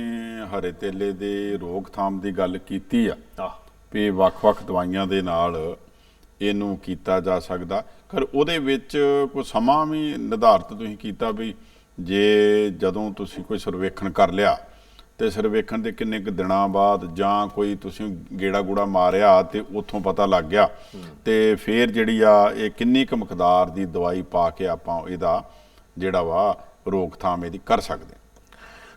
S2: ਹਰੇ ਤੇਲੇ ਦੇ ਰੋਕਥਾਮ ਦੀ ਗੱਲ ਕੀਤੀ ਆ ਵੀ ਵੱਖ-ਵੱਖ ਦਵਾਈਆਂ ਦੇ ਨਾਲ ਇਹਨੂੰ ਕੀਤਾ ਜਾ ਸਕਦਾ ਪਰ ਉਹਦੇ ਵਿੱਚ ਕੋਈ ਸਮਾਂ ਵੀ ਨਿਰਧਾਰਤ ਤੁਸੀਂ ਕੀਤਾ ਵੀ ਜੇ ਜਦੋਂ ਤੁਸੀਂ ਕੋਈ ਸਰਵੇਖਣ ਕਰ ਲਿਆ ਤੇ ਸਰਵੇਖਣ ਦੇ ਕਿੰਨੇ ਕੁ ਦਿਨਾਂ ਬਾਅਦ ਜਾਂ ਕੋਈ ਤੁਸੀਂ ਗੇੜਾ ਗੂੜਾ ਮਾਰਿਆ ਤੇ ਉੱਥੋਂ ਪਤਾ ਲੱਗ ਗਿਆ। ਤੇ ਫਿਰ ਜਿਹੜੀ ਆ, ਇਹ ਕਿੰਨੀ ਕੁ ਮਕਦਾਰ ਦੀ ਦਵਾਈ ਪਾ ਕੇ ਆਪਾਂ ਇਹਦਾ ਜਿਹੜਾ ਵਾ ਰੋਕਥਾਮ ਇਹਦੀ ਕਰ ਸਕਦੇ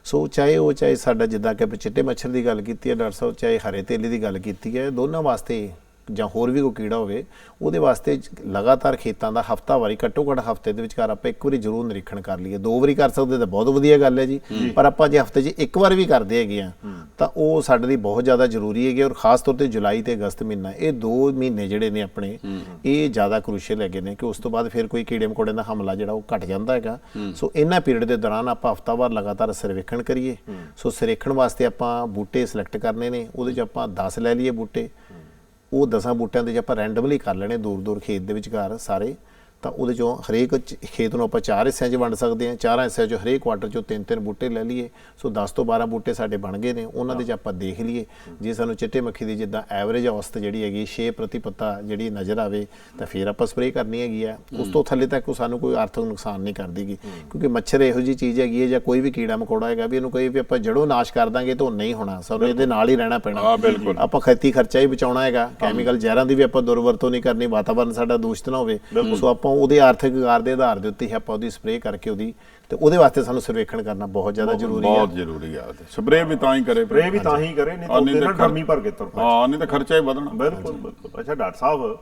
S3: ਸੋ ਚਾਹੇ ਉਹ ਚਾਹੇ ਸਾਡਾ ਜਿੱਦਾਂ ਕਿ ਆਪਾਂ ਚਿੱਟੇ ਮੱਛਰ ਦੀ ਗੱਲ ਕੀਤੀ ਹੈ, ਡਾਕਟਰ ਸਾਹਿਬ, ਚਾਹੇ ਹਰੇ ਤੇਲੇ ਦੀ ਗੱਲ ਕੀਤੀ ਹੈ, ਦੋਨਾਂ ਵਾਸਤੇ ਜਾਂ ਹੋਰ ਵੀ ਕੋਈ ਕੀੜਾ ਹੋਵੇ ਉਹਦੇ ਵਾਸਤੇ ਲਗਾਤਾਰ ਖੇਤਾਂ ਦਾ ਹਫਤਾਵਾਰੀ ਘੱਟੋ ਘੱਟ ਹਫ਼ਤੇ ਦੇ ਵਿਚਕਾਰ ਆਪਾਂ ਇੱਕ ਵਾਰੀ ਜ਼ਰੂਰ ਨਿਰੀਖਣ ਕਰ ਲਈਏ। ਦੋ ਵਾਰੀ ਕਰ ਸਕਦੇ ਤਾਂ ਬਹੁਤ ਵਧੀਆ ਗੱਲ ਹੈ ਜੀ। ਪਰ ਆਪਾਂ ਜੇ ਹਫ਼ਤੇ 'ਚ ਇੱਕ ਵਾਰ ਵੀ ਕਰਦੇ ਹੈਗੇ ਆ ਤਾਂ ਉਹ ਸਾਡੇ ਲਈ ਬਹੁਤ ਜ਼ਿਆਦਾ ਜ਼ਰੂਰੀ ਹੈਗੇ ਔਰ ਖਾਸ ਤੌਰ ਤੇ ਜੁਲਾਈ ਤੇ ਅਗਸਤ ਮਹੀਨਾ ਇਹ ਦੋ ਮਹੀਨੇ ਜਿਹੜੇ ਨੇ ਆਪਣੇ ਇਹ ਜ਼ਿਆਦਾ ਕ੍ਰੂਸ਼ੀਅਲ ਹੈਗੇ ਨੇ ਕਿ ਉਸ ਤੋਂ ਬਾਅਦ ਫਿਰ ਕੋਈ ਕੀੜੇ ਮਕੌੜੇ ਦਾ ਹਮਲਾ ਜਿਹੜਾ ਉਹ ਘਟ ਜਾਂਦਾ ਹੈਗਾ। ਸੋ ਇਹਨਾਂ ਪੀਰੀਅਡ ਦੇ ਦੌਰਾਨ ਆਪਾਂ ਹਫਤਾਵਾਰ ਲਗਾਤਾਰ ਸਰਵੇਖਣ ਕਰੀਏ। ਸੋ ਸਰਵੇਖਣ ਵਾਸਤੇ ਆਪਾਂ ਬੂਟੇ ਸਿਲੈਕਟ ਕਰਨੇ ਨੇ ਉਹਦੇ 'ਚ ਆਪਾਂ 10 ਲੈ ਲਈਏ ਬੂਟੇ। ਉਹ 10 ਬੂਟਿਆਂ ਦੇ ਜੇ ਆਪਾਂ ਰੈਂਡਮਲੀ ਕਰ ਲੈਣੇ ਦੂਰ ਦੂਰ ਖੇਤ ਦੇ ਵਿਚਕਾਰ ਸਾਰੇ ਤਾਂ ਉਹਦੇ ਚੋਂ ਹਰੇਕ ਖੇਤ ਨੂੰ ਆਪਾਂ ਚਾਰ ਹਿੱਸਿਆਂ 'ਚ ਵੰਡ ਸਕਦੇ ਹਾਂ। ਚਾਰਾਂ ਹਿੱਸਿਆਂ 'ਚੋਂ ਹਰੇਕ ਕੁਆਟਰ 'ਚੋਂ ਤਿੰਨ ਤਿੰਨ ਬੂਟੇ ਲੈ ਲਈਏ। ਸੋ 10 ਤੋਂ 12 ਬੂਟੇ ਸਾਡੇ ਬਣ ਗਏ ਨੇ। ਉਹਨਾਂ ਦੇ 'ਚ ਆਪਾਂ ਦੇਖ ਲਈਏ। ਜੇ ਸਾਨੂੰ ਚਿੱਟੇ ਮੱਖੀ ਦੀ ਜਿੱਦਾਂ ਐਵਰੇਜ ਔਸਤ ਜਿਹੜੀ ਹੈਗੀ 6 ਪ੍ਰਤੀ ਪੱਤਾ ਜਿਹੜੀ ਨਜ਼ਰ ਆਵੇ ਤਾਂ ਫਿਰ ਆਪਾਂ ਸਪਰੇਅ ਕਰਨੀ ਹੈਗੀ ਆ ਉਸ ਤੋਂ ਥੱਲੇ ਤੱਕ ਉਹ ਸਾਨੂੰ ਕੋਈ ਆਰਥਿਕ ਨੁਕਸਾਨ ਨਹੀਂ ਕਰਦੀਗੀ। ਕਿਉਂਕਿ ਮੱਛਰ ਇਹੋ ਜੀ ਚੀਜ਼ ਹੈਗੀ ਹੈ ਜਾਂ ਕੋਈ ਵੀ ਕੀੜਾ ਮਕੌੜਾ ਹੈਗਾ ਵੀ ਇਹਨੂੰ ਕੋਈ ਵੀ ਆਪਾਂ ਜੜੋਂ ਨਾਸ਼ ਕਰ ਦਾਂਗੇ ਤਾਂ ਉਹ ਨਹੀਂ ਹੋਣਾ। ਸਾਨੂੰ ਇਹਦੇ ਨਾਲ ਹੀ ਰਹਿਣਾ ਪੈਣਾ।
S2: ਹਾਂ, ਬਿਲਕੁਲ।
S3: ਆਪਾਂ ਖੇਤੀ ਖਰਚਾ ਹੀ ਬਚਾਉਣਾ ਹੈਗਾ। ਕੈਮੀਕਲ ਜ਼ਹਿਰਾਂ ਦੀ ਵੀ ਆਪਾਂ ਦੁਰਵਰਤੋਂ ਨਹੀਂ ਕਰਨੀ। ਵਾਤਾਵਰਨ ਸਾਡਾ ਦੂਸ਼ਿਤ ਨਾ ਹੋਵੇ। ਸੋ ਆਪਾਂ ਉਹਦੇ ਆਰਥਿਕ ਕਾਰ ਦੇ ਆਧਾਰ ਦੇ ਉੱਤੇ ਹੀ ਆਪਾਂ ਉਹਦੀ ਸਪਰੇਅ ਕਰਕੇ ਉਹਦੀ ਤੇ ਉਹਦੇ ਵਾਸਤੇ ਸਾਨੂੰ ਸਰਵੇਖਣ ਕਰਨਾ ਬਹੁਤ ਜ਼ਿਆਦਾ ਜ਼ਰੂਰੀ ਹੈ
S2: ਬਹੁਤ ਜ਼ਰੂਰੀ ਆ। ਸਪਰੇਅ ਵੀ ਤਾਂ ਹੀ ਕਰੇ
S1: ਸਪਰੇਅ ਵੀ ਤਾਂ ਹੀ ਕਰੇ ਨਹੀਂ ਤਾਂ ਉਹਦੇ ਨਾਲ ਡਰਮੀ ਭਰ ਕੇ ਤੁਰ
S2: ਹਾਂ ਨਹੀਂ ਤਾਂ ਖਰਚਾ ਹੀ ਵਧਣਾ।
S1: ਬਿਲਕੁਲ ਬਿਲਕੁਲ। ਅੱਛਾ ਡਾਕਟਰ ਸਾਹਿਬ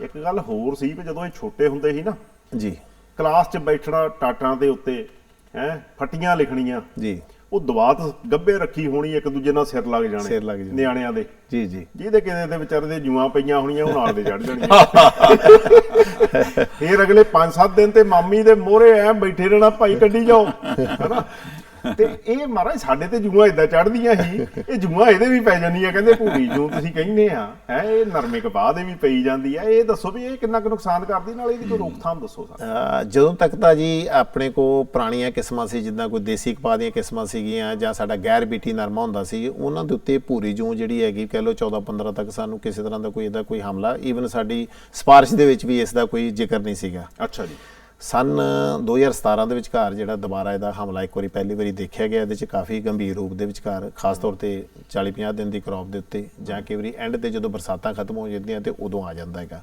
S1: ਇੱਕ ਗੱਲ ਹੋਰ ਸੀ ਵੀ ਜਦੋਂ ਇਹ ਛੋਟੇ ਹੁੰਦੇ ਸੀ ਨਾ
S3: ਜੀ।
S1: ਕਲਾਸ 'ਚ ਬੈਠਣਾ ਟਾਟਾਂ ਦੇ ਉੱਤੇ ਹੈ ਫੱਟੀਆਂ ਲਿਖਣੀਆਂ।
S3: ਜੀ।
S1: ਉਹ ਦਵਾਤ ਗੱਬੇ ਰੱਖੀ ਹੋਣੀ ਇੱਕ ਦੂਜੇ ਨਾਲ ਸਿਰ ਲੱਗ ਜਾਣੇ
S3: ਸਿਰ ਲੱਗ ਜਾਣੇ।
S1: ਨਿਆਣਿਆਂ ਦੇ।
S3: ਜੀ ਜੀ।
S1: ਜਿਹਦੇ ਕਿਤੇ ਦੇ ਵਿਚਾਰੇ ਦੇ ਜੂਆਂ ਪਈਆਂ ਹੋਣੀਆਂ ਉਹ ਨਾਲ ਦੇ ਚੜ ਜਾਣੀਆਂ। ਫਿਰ ਅਗਲੇ 5-7 ਦਿਨ ਤੇ ਮਾਮੀ ਦੇ ਮੋਹਰੇ ਐ ਬੈਠੇ ਰਹਿਣਾ ਭਾਈ ਕੱਢੀ ਜਾਓ। ਹੈਨਾ? ਤੇ ਇਹ ਮਹਾਰਾਜ ਸਾਡੇ ਤੇ ਜੂਆਂ ਇਦਾਂ ਚੜਦੀਆਂ ਸੀ। ਇਹ ਜੂਆਂ ਇਹਦੇ ਵੀ ਪੈ ਜਾਂਦੀਆਂ ਕਹਿੰਦੇ ਭੂਰੀ ਜੂ ਤੁਸੀਂ ਕਹਿੰਦੇ ਆ। ਹੈ ਇਹ ਨਰਮੇ ਕਪਾਹ ਦੇ ਵੀ ਪਈ ਜਾਂਦੀ ਆ। ਇਹ ਦੱਸੋ ਵੀ ਇਹ ਕਿੰਨਾ ਕੁ ਨੁਕਸਾਨ ਕਰਦੀ ਨਾਲ ਇਹਦੀ ਕੋਈ ਰੋਕਥਾਮ ਦੱਸੋ ਸਾਨੂੰ।
S3: ਜਦੋਂ ਤੱਕ ਤਾਂ ਜੀ ਆਪਣੇ ਕੋ ਪੁਰਾਣੀਆਂ ਕਿਸਮਾਂ ਸੀ ਜਿੱਦਾਂ ਕੋਈ ਦੇਸੀ ਕਪਾਹ ਦੀਆਂ ਕਿਸਮਾਂ ਸੀਗੀਆਂ ਜਾਂ ਸਾਡਾ ਗੈਰ ਬੀਟੀ ਨਰਮਾ ਹੁੰਦਾ ਸੀ ਉਹਨਾਂ ਦੇ ਉੱਤੇ ਭੂਰੀ ਜੂੰ ਜਿਹੜੀ ਹੈਗੀ ਕਹਿ ਲਓ 14 15 ਤੱਕ ਸਾਨੂੰ ਕਿਸੇ ਤਰ੍ਹਾਂ ਦਾ ਕੋਈ ਇਹਦਾ ਕੋਈ ਹਮਲਾ ਈਵਨ ਸਾਡੀ ਸਪਾਰਸ਼ ਦੇ ਵਿੱਚ ਵੀ ਇਸ ਦਾ ਕੋਈ ਜ਼ਿਕਰ ਨਹੀਂ ਸੀਗਾ।
S1: ਅੱਛਾ ਜੀ।
S3: ਸਨ 2017 ਦੇ ਵਿਚਕਾਰ ਜਿਹੜਾ ਦੁਬਾਰਾ ਇਹਦਾ ਹਮਲਾ ਇੱਕ ਵਾਰੀ ਪਹਿਲੀ ਵਾਰੀ ਦੇਖਿਆ ਗਿਆ ਇਹਦੇ ਚ ਕਾਫੀ ਗੰਭੀਰ ਰੂਪ ਦੇ ਵਿਚਕਾਰ ਖਾਸ ਤੌਰ ਤੇ 40-50 ਦਿਨ ਦੀ ਕ੍ਰੌਪ ਦੇ ਉੱਤੇ ਜਾਂ ਕਈ ਵਾਰੀ ਐਂਡ ਤੇ ਜਦੋਂ ਬਰਸਾਤਾਂ ਖਤਮ ਹੋ ਜਾਂਦੀਆਂ ਤੇ ਉਦੋਂ ਆ ਜਾਂਦਾ ਹੈਗਾ।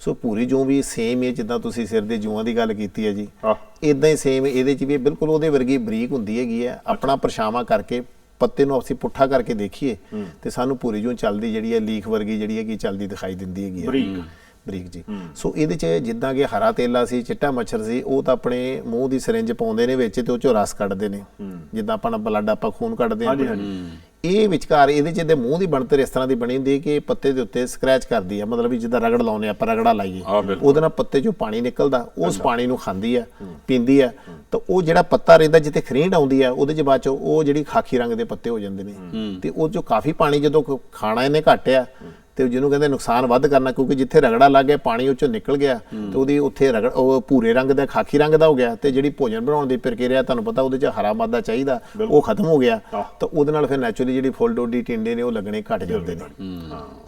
S3: ਸੋ ਪੂਰੀ ਜੂੰ ਵੀ ਸੇਮ ਹੀ ਜਿੱਦਾਂ ਤੁਸੀਂ ਸਿਰ ਦੇ ਜੂਆਂ ਦੀ ਗੱਲ ਕੀਤੀ ਹੈ ਜੀ। ਇਦਾਂ ਹੀ ਸੇਮ ਇਹਦੇ ਚ ਵੀ ਬਿਲਕੁਲ ਉਹਦੇ ਵਰਗੀ ਬਰੀਕ ਹੁੰਦੀ ਹੈਗੀ ਹੈ। ਆਪਣਾ ਪਰਛਾਵਾਂ ਕਰਕੇ ਪੱਤੇ ਨੂੰ ਅਸੀਂ ਪੁੱਠਾ ਕਰਕੇ ਦੇਖੀਏ ਤੇ ਸਾਨੂੰ ਪੂਰੀ ਜੂੰ ਚੱਲਦੀ ਜਿਹੜੀ ਹੈ ਲੀਖ ਵਰਗੀ ਜਿਹੜੀ ਹੈਗੀ ਚੱਲਦੀ ਦਿਖਾਈ ਦਿੰਦੀ ਹੈਗੀ ਹੈ।
S1: ਬਰੀਕ।
S3: ਬਰੀਕ ਜੀ। ਸੋ ਇਹਦੇ ਚ ਜਿੱਦਾਂ ਕਿ ਹਰਾ ਤੇਲਾ ਸੀ ਚਿੱਟਾ ਮੱਛਰ ਸੀ ਉਹ ਤਾਂ ਆਪਣੇ ਮੂੰਹ ਦੀ ਸਿਰਿੰਜ ਪਾਉਂਦੇ ਨੇ ਵਿੱਚ ਤੇ ਉਹ ਚੋਂ ਰਸ ਕੱਢਦੇ ਨੇ। ਜਿੱਦਾਂ ਆਪਣਾ ਬਲੱਡ ਆਪਾਂ ਖੂਨ ਕੱਢਦੇ ਹਾਂ। ਇਹ ਵਿਚਕਾਰ ਇਹਦੇ ਚ ਇਹਦੇ ਮੂੰਹ ਦੀ ਬਣਤਰ ਇਸ ਤਰ੍ਹਾਂ ਦੀ ਬਣੀ ਹੁੰਦੀ ਹੈ ਕਿ ਪੱਤੇ ਦੇ ਉੱਤੇ ਸਕ੍ਰੈਚ ਕਰਦੀ ਆ। ਮਤਲਬ ਵੀ ਜਿੱਦਾਂ ਰਗੜ ਲਾਉਨੇ ਆਪਾਂ ਰਗੜਾ ਲਾਈਏ।
S2: ਹਾਂ।
S3: ਉਹਦੇ ਨਾਲ ਪੱਤੇ ਚੋਂ ਪਾਣੀ ਨਿਕਲਦਾ ਉਸ ਪਾਣੀ ਨੂੰ ਖਾਂਦੀ ਆ ਪੀਂਦੀ ਆ। ਤਾਂ ਉਹ ਜਿਹੜਾ ਪੱਤਾ ਰਹਿੰਦਾ ਜਿੱਥੇ ਖਰੀਂਡ ਆਉਂਦੀ ਆ ਉਹਦੇ ਚ ਬਾਅਦ ਚ ਉਹ ਜਿਹੜੀ ਖਾਕੀ ਰੰਗ ਦੇ ਪੱਤੇ ਹੋ ਜਾਂਦੇ ਨੇ। ਤੇ ਉਹ ਜੋ ਕਾਫੀ ਪਾਣੀ ਜਦੋਂ ਖਾਣਾ ਇਹਨੇ ਘਟਿਆ ਤੇ ਜਿਹਨੂੰ ਕਹਿੰਦੇ ਨੁਕਸਾਨ ਵੱਧ ਕਰਨਾ ਕਿਉਂਕਿ ਜਿੱਥੇ ਰਗੜਾ ਲੱਗ ਗਿਆ ਪਾਣੀ ਉਹ ਚੋਂ ਨਿਕਲ ਗਿਆ ਤੇ ਉਹਦੀ ਉੱਥੇ ਰਗੜ ਉਹ ਭੂਰੇ ਰੰਗ ਦਾ ਖਾਕੀ ਰੰਗ ਦਾ ਹੋ ਗਿਆ ਤੇ ਜਿਹੜੀ ਭੋਜਨ ਬਣਾਉਣ ਦੀ ਪ੍ਰਕਿਰਿਆ ਤੁਹਾਨੂੰ ਪਤਾ ਉਹਦੇ ਚ ਹਰਾ ਮਾਦਾ ਚਾਹੀਦਾ ਉਹ ਖਤਮ ਹੋ ਗਿਆ। ਤਾਂ ਉਹਦੇ ਨਾਲ ਫਿਰ ਨੈਚੁਰਲੀ ਜਿਹੜੀ ਫੁੱਲ ਡੋਡੀ ਟਿੰਡੇ ਨੇ ਉਹ ਲੱਗਣੇ ਘਟ ਜਾਂਦੇ ਨੇ।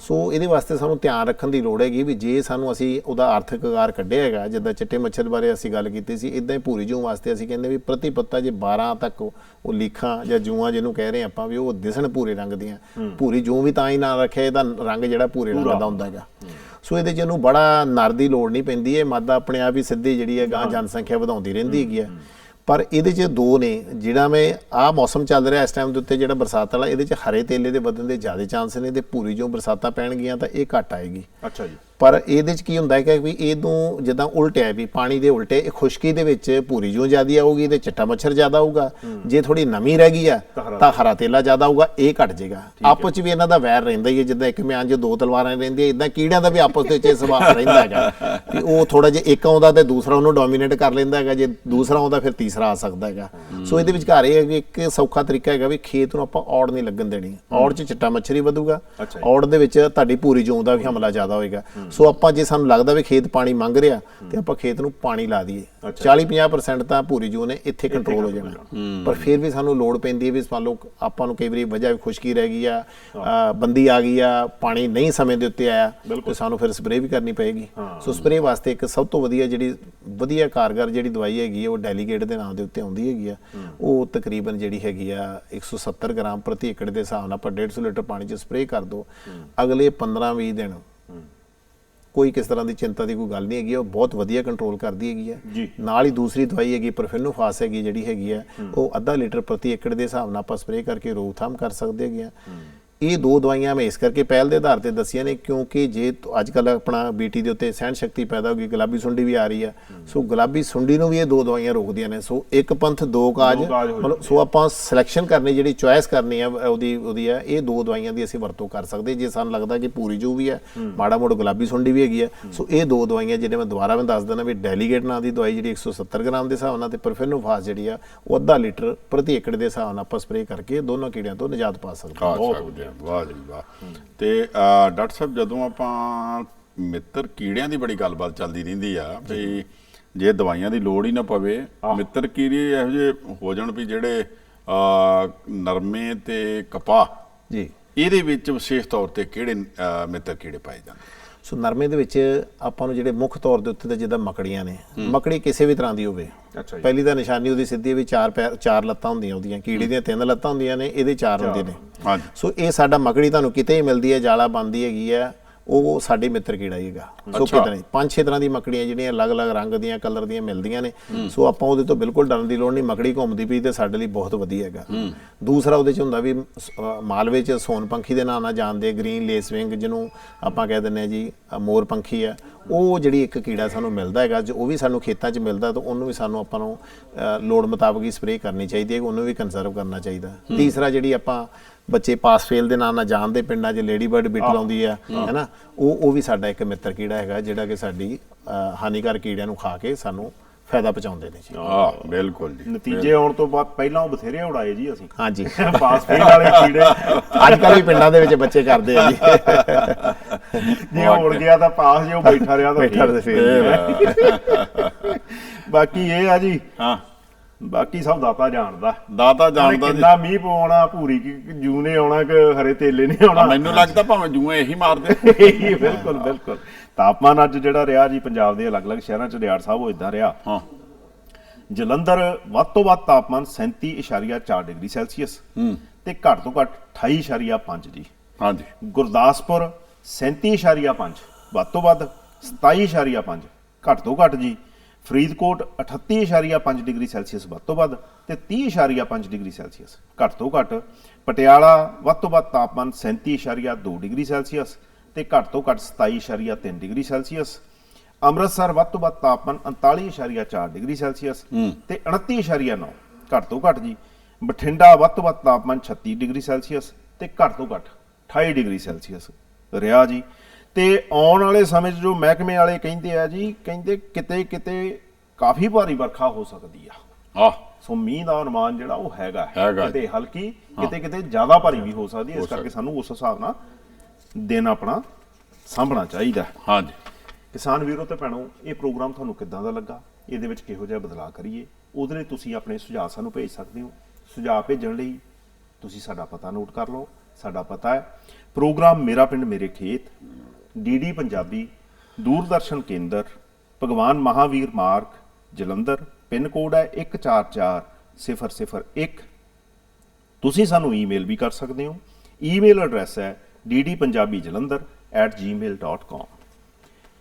S3: ਸੋ ਇਹਦੇ ਵਾਸਤੇ ਸਾਨੂੰ ਧਿਆਨ ਰੱਖਣ ਦੀ ਲੋੜ ਹੈਗੀ ਵੀ ਜੇ ਸਾਨੂੰ ਅਸੀਂ ਉਹਦਾ ਆਰਥਿਕ ਆਕਾਰ ਕੱਢਿਆ ਹੈਗਾ ਜਿੱਦਾਂ ਚਿੱਟੇ ਮੱਛਰ ਬਾਰੇ ਅਸੀਂ ਗੱਲ ਕੀਤੀ ਸੀ ਇਦਾਂ ਹੀ ਭੂਰੀ ਜੂੰ ਵਾਸਤੇ ਅਸੀਂ ਕਹਿੰਦੇ ਵੀ ਪ੍ਰਤੀ ਪੱਤਾ ਜੇ 12 ਤੱਕ ਉਹ ਲੀਖਾਂ ਜਾਂ ਜੂਆਂ ਜਿਹਨੂੰ ਕਹਿ ਰਹੇ ਆਪਾਂ ਵੀ ਉਹ ਦਿਸਣ ਭੂਰੇ ਰੰਗ ਦੀਆਂ। ਭੂਰੀ ਜੂੰ ਵੀ ਤਾਂ ਹੀ ਨਾਂ ਰੱਖਿਆ ਇਹਦਾ ਰੰਗ ਜਿਹੜਾ ਭੂਰੇ ਰੰਗ ਦਾ ਹੁੰਦਾ ਹੈਗਾ। ਸੋ ਇਹਦੇ ਚ ਇਹਨੂੰ ਬੜਾ ਨਰ ਦੀ ਲੋੜ ਨਹੀਂ ਪੈਂਦੀ ਇਹ ਮਾਦਾ ਆਪਣੇ ਆਪ ਹੀ ਸਿੱਧੀ ਜਿਹੜੀ ਹੈ ਗਾਂ ਜਨਸੰਖਿਆ ਵਧਾਉਂਦੀ ਰਹਿੰਦੀ ਹੈਗੀ ਹੈ। ਪਰ ਇਹਦੇ 'ਚ ਦੋ ਨੇ ਜਿਹੜਾ ਮੈਂ ਆਹ ਮੌਸਮ ਚੱਲ ਰਿਹਾ ਇਸ ਟਾਈਮ ਦੇ ਉੱਤੇ ਜਿਹੜਾ ਬਰਸਾਤ ਵਾਲਾ ਇਹਦੇ 'ਚ ਹਰੇ ਤੇਲੇ ਦੇ ਵਧਣ ਦੇ ਜ਼ਿਆਦਾ ਚਾਂਸ ਨੇ ਤੇ ਪੂਰੀ ਜੋ ਬਰਸਾਤਾਂ ਪੈਣਗੀਆਂ ਤਾਂ ਇਹ ਘਟ ਆਏਗੀ।
S1: ਅੱਛਾ ਜੀ।
S3: ਪਰ ਇਹਦੇ 'ਚ ਕੀ ਹੁੰਦਾ ਹੈ ਕਿ ਵੀ ਇਹਨੂੰ ਜਿੱਦਾਂ ਉਲਟਿਆ ਵੀ ਪਾਣੀ ਦੇ ਉਲਟੇ ਇਹ ਖੁਸ਼ਕੀ ਦੇ ਵਿੱਚ ਪੂਰੀ ਜੋ ਜ਼ਿਆਦੀ ਆਊਗੀ ਤੇ ਚਿੱਟਾ ਮੱਛਰ ਜ਼ਿਆਦਾ ਆਊਗਾ। ਜੇ ਥੋੜੀ ਨਮੀ ਰਹਿ ਗਈ ਆ
S1: ਤਾਂ ਹਰਾ
S3: ਤੇਲਾ ਜ਼ਿਆਦਾ ਆਊਗਾ ਇਹ ਘਟ ਜਾਏਗਾ ਆਪਸ 'ਚ ਵੀ ਇਹਨਾਂ ਦਾ ਵੈਰ ਰਹਿੰਦਾ ਹੀ ਹੈ ਜਿੱਦਾਂ ਇੱਕ ਮਿਆਨ 'ਚ ਦੋ ਤਲਵਾਰਾਂ ਰਹਿੰਦੀਆਂ ਇਦਾਂ ਕੀੜਿਆਂ ਦਾ ਵੀ ਆਪਸ ਦੇ ਵਿੱਚ ਸੁਭਾਅ ਰਹਿੰਦਾ ਹੈਗਾ। ਵੀ ਉਹ ਥੋੜਾ ਜਿਹਾ ਇੱਕ ਆਉਂਦਾ ਤੇ ਦੂਸਰਾ ਉਹਨੂੰ ਡੋਮੀਨੇਟ ਕਰ ਲੈਂਦਾ ਹੈਗਾ ਜੇ ਦੂਸਰਾ ਆਉਂਦਾ ਫਿਰ ਤੀਸਰਾ ਆ ਸਕਦਾ ਹੈਗਾ। ਸੋ ਇਹਦੇ ਵਿਚਕਾਰ ਇਹ ਹੈ ਕਿ ਇੱਕ ਸੌਖਾ ਤਰੀਕਾ ਹੈਗਾ ਵੀ ਖੇਤ ਨੂੰ ਆਪਾਂ ਔੜ ਨਹੀਂ ਲੱਗਣ ਦੇਣੀ। ਔੜ 'ਚ ਚਿੱਟਾ ਮੱਛਰ ਹੀ ਵਧੂਗਾ। ਔੜ ਦੇ ਵਿੱਚ ਤੁਹਾਡੀ ਪੂਰੀ ਜੂੰ ਦਾ ਵੀ ਹਮਲਾ ਜ਼ਿਆਦਾ ਹੋਏਗਾ। ਸੋ ਆਪਾਂ ਜੇ ਸਾਨੂੰ ਲੱਗਦਾ ਵੀ ਖੇਤ ਪਾਣੀ ਮੰਗ ਰਿਹਾ ਤੇ ਆਪਾਂ ਖੇਤ ਨੂੰ ਪਾਣੀ ਲਾ ਦਈਏ। 40-50% ਤਾਂ ਪੂਰੀ ਜੂੰ ਨੇ ਇੱਥੇ ਕੰਟਰੋਲ ਹੋ ਜਾਣਾ। ਪਰ ਫਿਰ ਵੀ ਸਾਨੂੰ ਲੋੜ ਪੈਂਦੀ ਹੈ ਵੀ ਮੰਨ ਲਓ ਆਪਾਂ ਨੂੰ ਕਈ ਵਾਰੀ ਵਜ੍ਹਾ ਵੀ ਖੁਸ਼ਕੀ ਰਹਿ ਗਈ ਆ ਬੰਦੀ ਆ ਗਈ ਆ ਪਾਣੀ ਨਹੀਂ ਸਮੇਂ ਦੇ ਉੱਤੇ ਆਇਆ ਤੇ ਸਾਨੂੰ ਫਿਰ ਸਪਰੇਅ ਵੀ ਕਰਨੀ ਪਏਗੀ। ਸੋ ਸਪਰੇਅ ਵਾਸਤੇ ਇੱਕ ਸਭ ਤੋਂ ਵਧੀਆ ਜਿਹੜੀ ਵਧੀਆ ਕਾਰਗਰ ਜਿਹੜੀ ਦਵਾਈ ਹੈਗੀ ਹੈ ਉਹ ਡੈਲੀਗੇਟ ਦੇ ਨਾਮ ਦੇ ਉੱਤੇ ਆਉਂਦੀ ਹੈਗੀ ਆ। ਉਹ ਤਕਰੀਬਨ ਜਿਹੜੀ ਹੈਗੀ ਆ 170 ਗ੍ਰਾਮ ਪ੍ਰਤੀ ਏਕੜ ਦੇ ਹਿਸਾਬ ਨਾਲ ਆਪਾਂ 150 ਲੀਟਰ ਪਾਣੀ 'ਚ ਸਪਰੇਅ ਕਰ ਦੋ। ਅਗਲੇ 15-20 ਦਿਨ ਕੋਈ ਕਿਸ ਤਰ੍ਹਾਂ ਦੀ ਚਿੰਤਾ ਦੀ ਕੋਈ ਗੱਲ ਨਹੀਂ ਹੈਗੀ ਉਹ ਬਹੁਤ ਵਧੀਆ ਕੰਟਰੋਲ ਕਰਦੀ ਹੈਗੀ ਹੈ। ਨਾਲ ਹੀ ਦੂਸਰੀ ਦਵਾਈ ਹੈਗੀ ਪ੍ਰੋਫੈਨੋਫਾਸ ਹੈਗੀ ਜਿਹੜੀ ਹੈਗੀ ਹੈ। ਉਹ ਅੱਧਾ ਲੀਟਰ ਪ੍ਰਤੀ ਏਕੜ ਦੇ ਹਿਸਾਬ ਨਾਲ ਆਪਾਂ ਸਪਰੇਅ ਕਰਕੇ ਰੋਕਥਾਮ ਕਰ ਸਕਦੇ ਹੈਗੇ ਆ। ਇਹ ਦੋ ਦਵਾਈਆਂ ਮੈਂ ਇਸ ਕਰਕੇ ਪਹਿਲ ਦੇ ਆਧਾਰ ਤੇ ਦੱਸੀਆਂ ਨੇ ਕਿਉਂਕਿ ਜੇ ਅੱਜ ਕੱਲ ਆਪਣਾ ਬੀਟੀ ਦੇ ਉੱਤੇ ਸਹਿਣ ਸ਼ਕਤੀ ਪੈਦਾ ਹੋ ਗਈ ਗੁਲਾਬੀ ਸੁੰਡੀ ਵੀ ਆ ਰਹੀ ਆ। ਸੋ ਗੁਲਾਬੀ ਸੁੰਡੀ ਨੂੰ ਵੀ ਇਹ ਦੋ ਦਵਾਈਆਂ ਰੋਕਦੀਆਂ ਨੇ। ਸੋ ਇੱਕ ਪੰਥ ਦੋ ਕਾਜ ਮਤਲਬ ਸੋ ਆਪਾਂ ਸਿਲੈਕਸ਼ਨ ਕਰਨੀ ਜਿਹੜੀ ਚੁਆਇਸ ਕਰਨੀ ਆ ਉਹਦੀ ਉਹਦੀ ਆ ਇਹ ਦੋ ਦਵਾਈਆਂ ਦੀ ਅਸੀਂ ਵਰਤੋਂ ਕਰ ਸਕਦੇ। ਜੇ ਸਾਨੂੰ ਲੱਗਦਾ ਕਿ ਪੂਰੀ ਜੋ ਵੀ ਹੈ। ਮਾੜਾ ਮੋੜਾ ਗੁਲਾਬੀ ਸੁੰਡੀ ਵੀ ਹੈਗੀ ਆ। ਸੋ ਇਹ ਦੋ ਦਵਾਈਆਂ ਜਿਹੜੇ ਮੈਂ ਦੁਬਾਰਾ ਮੈਂ ਦੱਸ ਦਿੰਦਾ ਵੀ ਡੈਲੀਗੇਟ ਨਾਂ ਦੀ ਦਵਾਈ ਜਿਹੜੀ 170 ਗ੍ਰਾਮ ਦੇ ਹਿਸਾਬ ਨਾਲ ਤੇ ਪ੍ਰੋਫੈਨੋਫਾਸ ਜਿਹੜੀ ਆ ਉਹ ਅੱਧਾ ਲੀਟਰ ਪ੍ਰਤੀ ਏਕੜ ਦੇ ਹਿਸਾਬ ਨਾਲ ਆਪਾਂ ਸਪਰੇਅ ਕਰਕੇ ਦੋਨੋਂ ਕੀੜਿਆਂ ਤੋਂ ਨਿਜਾਤ ਪਾ ਸਕਦੇ ਹਾਂ।
S2: ਖਾ ਸਕਦੇ ਆ ਵਾਹ ਜੀ ਵਾਹ। ਤੇ ਡਾਕਟਰ ਸਾਹਿਬ ਜਦੋਂ ਆਪਾਂ ਮਿੱਤਰ ਕੀੜਿਆਂ ਦੀ ਬੜੀ ਗੱਲਬਾਤ ਚੱਲਦੀ ਰਹਿੰਦੀ ਆ ਵੀ ਜੇ। ਦਵਾਈਆਂ ਦੀ ਲੋੜ ਹੀ ਨਾ ਪਵੇ ਮਿੱਤਰ ਕੀੜੇ ਇਹੋ ਜਿਹੇ ਹੋ ਜਾਣ ਵੀ ਜਿਹੜੇ ਨਰਮੇ ਤੇ ਕਪਾਹ
S3: ਜੀ।
S2: ਇਹਦੇ ਵਿੱਚ ਵਿਸ਼ੇਸ਼ ਤੌਰ ਤੇ ਕਿਹੜੇ ਮਿੱਤਰ ਕੀੜੇ ਪਾਏ ਜਾਂਦੇ?
S3: ਸੋ ਨਰਮੇ ਦੇ ਵਿੱਚ ਆਪਾਂ ਨੂੰ ਜਿਹੜੇ ਮੁੱਖ ਤੌਰ ਦੇ ਉੱਤੇ ਤਾਂ ਜਿੱਦਾਂ ਮਕੜੀਆਂ ਨੇ ਮਕੜੀ ਕਿਸੇ ਵੀ ਤਰ੍ਹਾਂ ਦੀ ਹੋਵੇ।
S1: ਅੱਛਾ ਜੀ।
S3: ਪਹਿਲੀ ਤਾਂ ਨਿਸ਼ਾਨੀ ਉਹਦੀ ਸਿੱਧੀ ਵੀ ਚਾਰ ਪੈਰ ਚਾਰ ਲੱਤਾਂ ਹੁੰਦੀਆਂ ਉਹਦੀਆਂ ਕੀੜੀ ਦੀਆਂ ਤਿੰਨ ਲੱਤਾਂ ਹੁੰਦੀਆਂ ਨੇ ਇਹਦੇ ਚਾਰ ਹੁੰਦੇ ਨੇ। ਸੋ ਇਹ ਸਾਡਾ ਮਕੜੀ ਤੁਹਾਨੂੰ ਕਿਤੇ ਹੀ ਮਿਲਦੀ ਹੈ ਜਾਲਾ ਬੰਦੀ ਹੈਗੀ ਹੈ ਉਹ ਸਾਡੇ ਮਿੱਤਰ ਕੀੜਾ ਹੈਗਾ? ਸੋ। ਕਿਤੇ ਨਹੀਂ। ਪੰਜ ਛੇ ਤਰ੍ਹਾਂ ਦੀ ਮਕੜੀਆਂ ਜਿਹੜੀਆਂ ਅਲੱਗ-ਅਲੱਗ ਰੰਗ ਦੀਆਂ ਕਲਰ ਦੀਆਂ ਮਿਲਦੀਆਂ ਨੇ। ਸੋ ਆਪਾਂ ਉਹਦੇ ਤੋਂ ਬਿਲਕੁਲ ਡਰਨ ਦੀ ਲੋੜ ਨਹੀਂ। ਮਕੜੀ ਘੁੰਮਦੀ ਪਈ ਤੇ ਸਾਡੇ ਲਈ ਬਹੁਤ ਵਧੀਆ ਹੈਗਾ। ਦੂਸਰਾ ਉਹਦੇ ਚ ਹੁੰਦਾ ਵੀ ਮਾਲਵੇ ਚ ਸੋਨ ਪੰਖੀ ਦੇ ਨਾਂ ਨਾਲ ਜਾਣਦੇ ਗ੍ਰੀਨ ਲੇਸਵਿੰਗ ਜਿਹਨੂੰ ਆਪਾਂ ਕਹਿ ਦਿੰਦੇ ਆ ਜੀ ਮੋਰ ਪੰਖੀ ਆ। ਉਹ ਜਿਹੜੀ ਇੱਕ ਕੀੜਾ ਸਾਨੂੰ ਮਿਲਦਾ ਹੈਗਾ ਜੇ ਉਹ ਵੀ ਸਾਨੂੰ ਖੇਤਾਂ 'ਚ ਮਿਲਦਾ ਤਾਂ ਉਹਨੂੰ ਵੀ ਸਾਨੂੰ ਆਪਾਂ ਨੂੰ ਲੋੜ ਮੁਤਾਬਕ ਹੀ ਸਪਰੇਅ ਕਰਨੀ ਚਾਹੀਦੀ ਹੈ ਉਹਨੂੰ ਵੀ ਕੰਜ਼ਰਵ ਕਰਨਾ ਚਾਹੀਦਾ। ਤੀਸਰਾ ਜਿਹੜੀ ਆਪਾਂ ਬੱਚੇ ਪਾਸ ਫੇਲ ਦੇ ਨਾਂ ਨਾਲ ਜਾਣਦੇ ਪਿੰਡਾਂ 'ਚ ਲੇਡੀ ਬਰਡ ਬਿੱਟ ਲਾਉਂਦੀ ਆ ਹੈਨਾ? ਉਹ ਉਹ ਵੀ ਸਾਡਾ ਇੱਕ ਮਿੱਤਰ ਕੀੜਾ ਹੈਗਾ ਜਿਹੜਾ ਕਿ ਸਾਡੀ ਹਾਨੀਕਾਰਕ ਕੀੜਿਆਂ ਨੂੰ ਖਾ ਕੇ ਸਾਨੂੰ ਫਾਇਦਾ ਪਹੁੰਚਾਉਂਦੇ ਨੇ ਜੀ।
S2: ਹਾਂ ਬਿਲਕੁਲ ਜੀ।
S1: ਨਤੀਜੇ ਆਉਣ ਤੋਂ ਬਾਅਦ ਪਹਿਲਾਂ ਉਹ ਬਥੇਰੇ ਉਡਾਏ ਜੀ ਅਸੀਂ।
S3: ਹਾਂਜੀ।
S1: ਪਾਸ ਫੇਲ ਵਾਲੇ ਕੀੜੇ।
S3: ਅੱਜ ਕੱਲ੍ਹ ਵੀ ਪਿੰਡਾਂ ਦੇ ਵਿੱਚ ਬੱਚੇ ਕਰਦੇ ਆ ਜੀ।
S1: ਜੇ ਉਹ ਉੜ ਗਿਆ ਤਾਂ ਪਾਸ ਜੇ ਉਹ ਬੈਠਾ ਰਿਹਾ ਤਾਂ
S3: ਬੈਠਾ। ਤੇ ਫੇਰ।
S1: ਬਾਕੀ ਇਹ ਆ ਜੀ
S2: ਹਾਂ।
S1: ਬਾਕੀ ਸਭ ਦਾਤਾ ਜਾਣਦਾ।
S2: ਦਾਤਾ ਜਾਣਦਾ ਜੀ।
S1: ਕਿੰਨਾ ਮੀਂਹ ਪਵਾਉਣਾ ਭੂਰੀ ਕਿ ਜੂ ਨੇ ਆਉਣਾ ਕਿ ਹਰੇ ਤੇਲੇ ਨੇ ਆਉਣਾ?
S2: ਮੈਨੂੰ ਲੱਗਦਾ ਭਾਵੇਂ ਜੂਏ ਇਹੀ ਮਾਰਦੇ।
S1: ਬਿਲਕੁਲ ਬਿਲਕੁਲ। ਤਾਪਮਾਨ ਅੱਜ ਜਿਹੜਾ ਰਿਹਾ ਜੀ ਪੰਜਾਬ ਦੇ ਅਲੱਗ-ਅਲੱਗ ਸ਼ਹਿਰਾਂ 'ਚ ਰਿਆੜ ਸਾਹਿਬ ਉਹ ਇਦਾਂ ਰਿਹਾ।
S2: ਹਾਂ।
S1: ਜਲੰਧਰ ਵੱਧ ਤੋਂ ਵੱਧ ਤਾਪਮਾਨ 37.4 ਡਿਗਰੀ ਸੈਲਸੀਅਸ। ਤੇ ਘੱਟ ਤੋਂ ਘੱਟ 28.5 ਜੀ।
S2: ਹਾਂਜੀ।
S1: ਗੁਰਦਾਸਪੁਰ 37.5 ਵੱਧ ਤੋਂ ਵੱਧ 27.5 ਘੱਟ ਤੋਂ ਘੱਟ ਜੀ। ਫਰੀਦਕੋਟ 38.5 ਡਿਗਰੀ ਸੈਲਸੀਅਸ ਵੱਧ ਤੋਂ ਵੱਧ ਤੇ 30.5 ਡਿਗਰੀ ਸੈਲਸੀਅਸ ਘੱਟ ਤੋਂ ਘੱਟ। ਪਟਿਆਲਾ ਵੱਧ ਤੋਂ ਵੱਧ ਤਾਪਮਾਨ 37.2 ਡਿਗਰੀ ਸੈਲਸੀਅਸ ਤੇ ਘੱਟ ਤੋਂ ਘੱਟ 27.3 ਡਿਗਰੀ ਸੈਲਸੀਅਸ। ਅੰਮ੍ਰਿਤਸਰ ਵੱਧ ਤੋਂ ਵੱਧ ਤਾਪਮਾਨ 39.4 ਡਿਗਰੀ ਸੈਲਸੀਅਸ ਤੇ 29.9 ਘੱਟ ਤੋਂ ਘੱਟ ਜੀ। ਬਠਿੰਡਾ ਵੱਧ ਤੋਂ ਵੱਧ ਤਾਪਮਾਨ 36 ਡਿਗਰੀ ਸੈਲਸੀਅਸ ਤੇ ਘੱਟ ਤੋਂ ਘੱਟ 28 ਡਿਗਰੀ ਸੈਲਸੀਅਸ। ਰਿਹਾ ਜੀ। ਤੇ ਆਉਣ ਵਾਲੇ ਸਮੇਂ 'ਚ ਜੋ ਮਹਿਕਮੇ ਵਾਲੇ ਕਹਿੰਦੇ ਆ ਜੀ ਕਹਿੰਦੇ ਕਿਤੇ ਕਿਤੇ ਕਾਫੀ ਭਾਰੀ ਵਰਖਾ ਹੋ ਸਕਦੀ ਆ।
S2: ਆਹ।
S1: ਸੋ ਮੀਂਹ ਦਾ ਅਨੁਮਾਨ ਜਿਹੜਾ ਉਹ ਹੈਗਾ ਹੈ।
S2: ਹੈਗਾ।
S1: ਕਿਤੇ ਹਲਕੀ ਕਿਤੇ ਕਿਤੇ ਜ਼ਿਆਦਾ ਭਾਰੀ ਵੀ ਹੋ ਸਕਦੀ ਹੈ। ਇਸ ਕਰਕੇ ਸਾਨੂੰ ਉਸ ਹਿਸਾਬ ਨਾਲ ਦਿਨ ਆਪਣਾ ਸਾਂਭਣਾ ਚਾਹੀਦਾ ਹੈ।
S2: ਹਾਂਜੀ।
S1: ਕਿਸਾਨ ਵੀਰੋ ਤੇ ਭੈਣੋ ਇਹ ਪ੍ਰੋਗਰਾਮ ਤੁਹਾਨੂੰ ਕਿੱਦਾਂ ਦਾ ਲੱਗਾ? ਇਹਦੇ ਵਿੱਚ ਕਿਹੋ ਜਿਹਾ ਬਦਲਾਅ ਕਰੀਏ? ਉਹਦੇ ਲਈ ਤੁਸੀਂ ਆਪਣੇ ਸੁਝਾਅ ਸਾਨੂੰ ਭੇਜ ਸਕਦੇ ਹੋ। ਸੁਝਾਅ ਭੇਜਣ ਲਈ ਤੁਸੀਂ ਸਾਡਾ ਪਤਾ ਨੋਟ ਕਰ ਲਓ। ਸਾਡਾ ਪਤਾ ਹੈ ਪ੍ਰੋਗਰਾਮ ਮੇਰਾ ਪਿੰਡ ਮੇਰੇ ਖੇਤ ਡੀਡੀ ਪੰਜਾਬੀ, ਦੂਰਦਰਸ਼ਨ ਕੇਂਦਰ, ਭਗਵਾਨ ਮਹਾਵੀਰ ਮਾਰਗ, ਜਲੰਧਰ, ਪਿੰਨ ਕੋਡ ਹੈ 144001 ਤੁਸੀਂ ਸਾਨੂੰ ਈਮੇਲ ਵੀ ਕਰ ਸਕਦੇ ਹੋ। ਈਮੇਲ ਐਡਰੈਸ ਹੈ ddpunjabijalandhar@gmail.com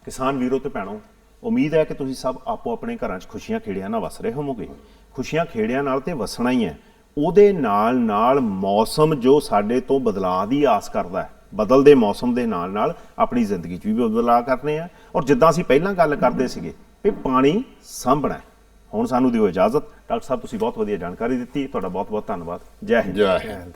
S1: ਕਿਸਾਨ ਵੀਰੋ ਤੇ ਭੈਣੋ, ਉਮੀਦ ਹੈ ਕਿ ਤੁਸੀਂ ਸਭ ਆਪੋ ਆਪਣੇ ਘਰਾਂ 'ਚ ਖੁਸ਼ੀਆਂ ਖੇੜਿਆਂ ਨਾਲ ਵਸ ਰਹੇ ਹੋਵੋਗੇ। ਖੁਸ਼ੀਆਂ ਖੇੜਿਆਂ ਨਾਲ ਤੇ ਵਸਣਾ ਹੀ ਹੈ। ਉਹਦੇ ਨਾਲ ਨਾਲ ਮੌਸਮ ਜੋ ਸਾਡੇ ਤੋਂ ਬਦਲਾਅ ਦੀ ਆਸ ਕਰਦਾ ਹੈ। ਬਦਲਦੇ ਮੌਸਮ ਦੇ ਨਾਲ ਨਾਲ ਆਪਣੀ ਜ਼ਿੰਦਗੀ 'ਚ ਵੀ ਬਦਲਾਅ ਕਰਨੇ ਆ। ਔਰ ਜਿੱਦਾਂ ਅਸੀਂ ਪਹਿਲਾਂ ਗੱਲ ਕਰਦੇ ਸੀਗੇ ਵੀ ਪਾਣੀ ਸਾਂਭਣਾ ਹੁਣ ਸਾਨੂੰ ਦਿਓ ਇਜਾਜ਼ਤ। ਡਾਕਟਰ ਸਾਹਿਬ, ਤੁਸੀਂ ਬਹੁਤ ਵਧੀਆ ਜਾਣਕਾਰੀ ਦਿੱਤੀ। ਤੁਹਾਡਾ ਬਹੁਤ ਬਹੁਤ ਧੰਨਵਾਦ। ਜੈ ਹਿੰਦ।
S2: ਜੈ ਹਿੰਦ।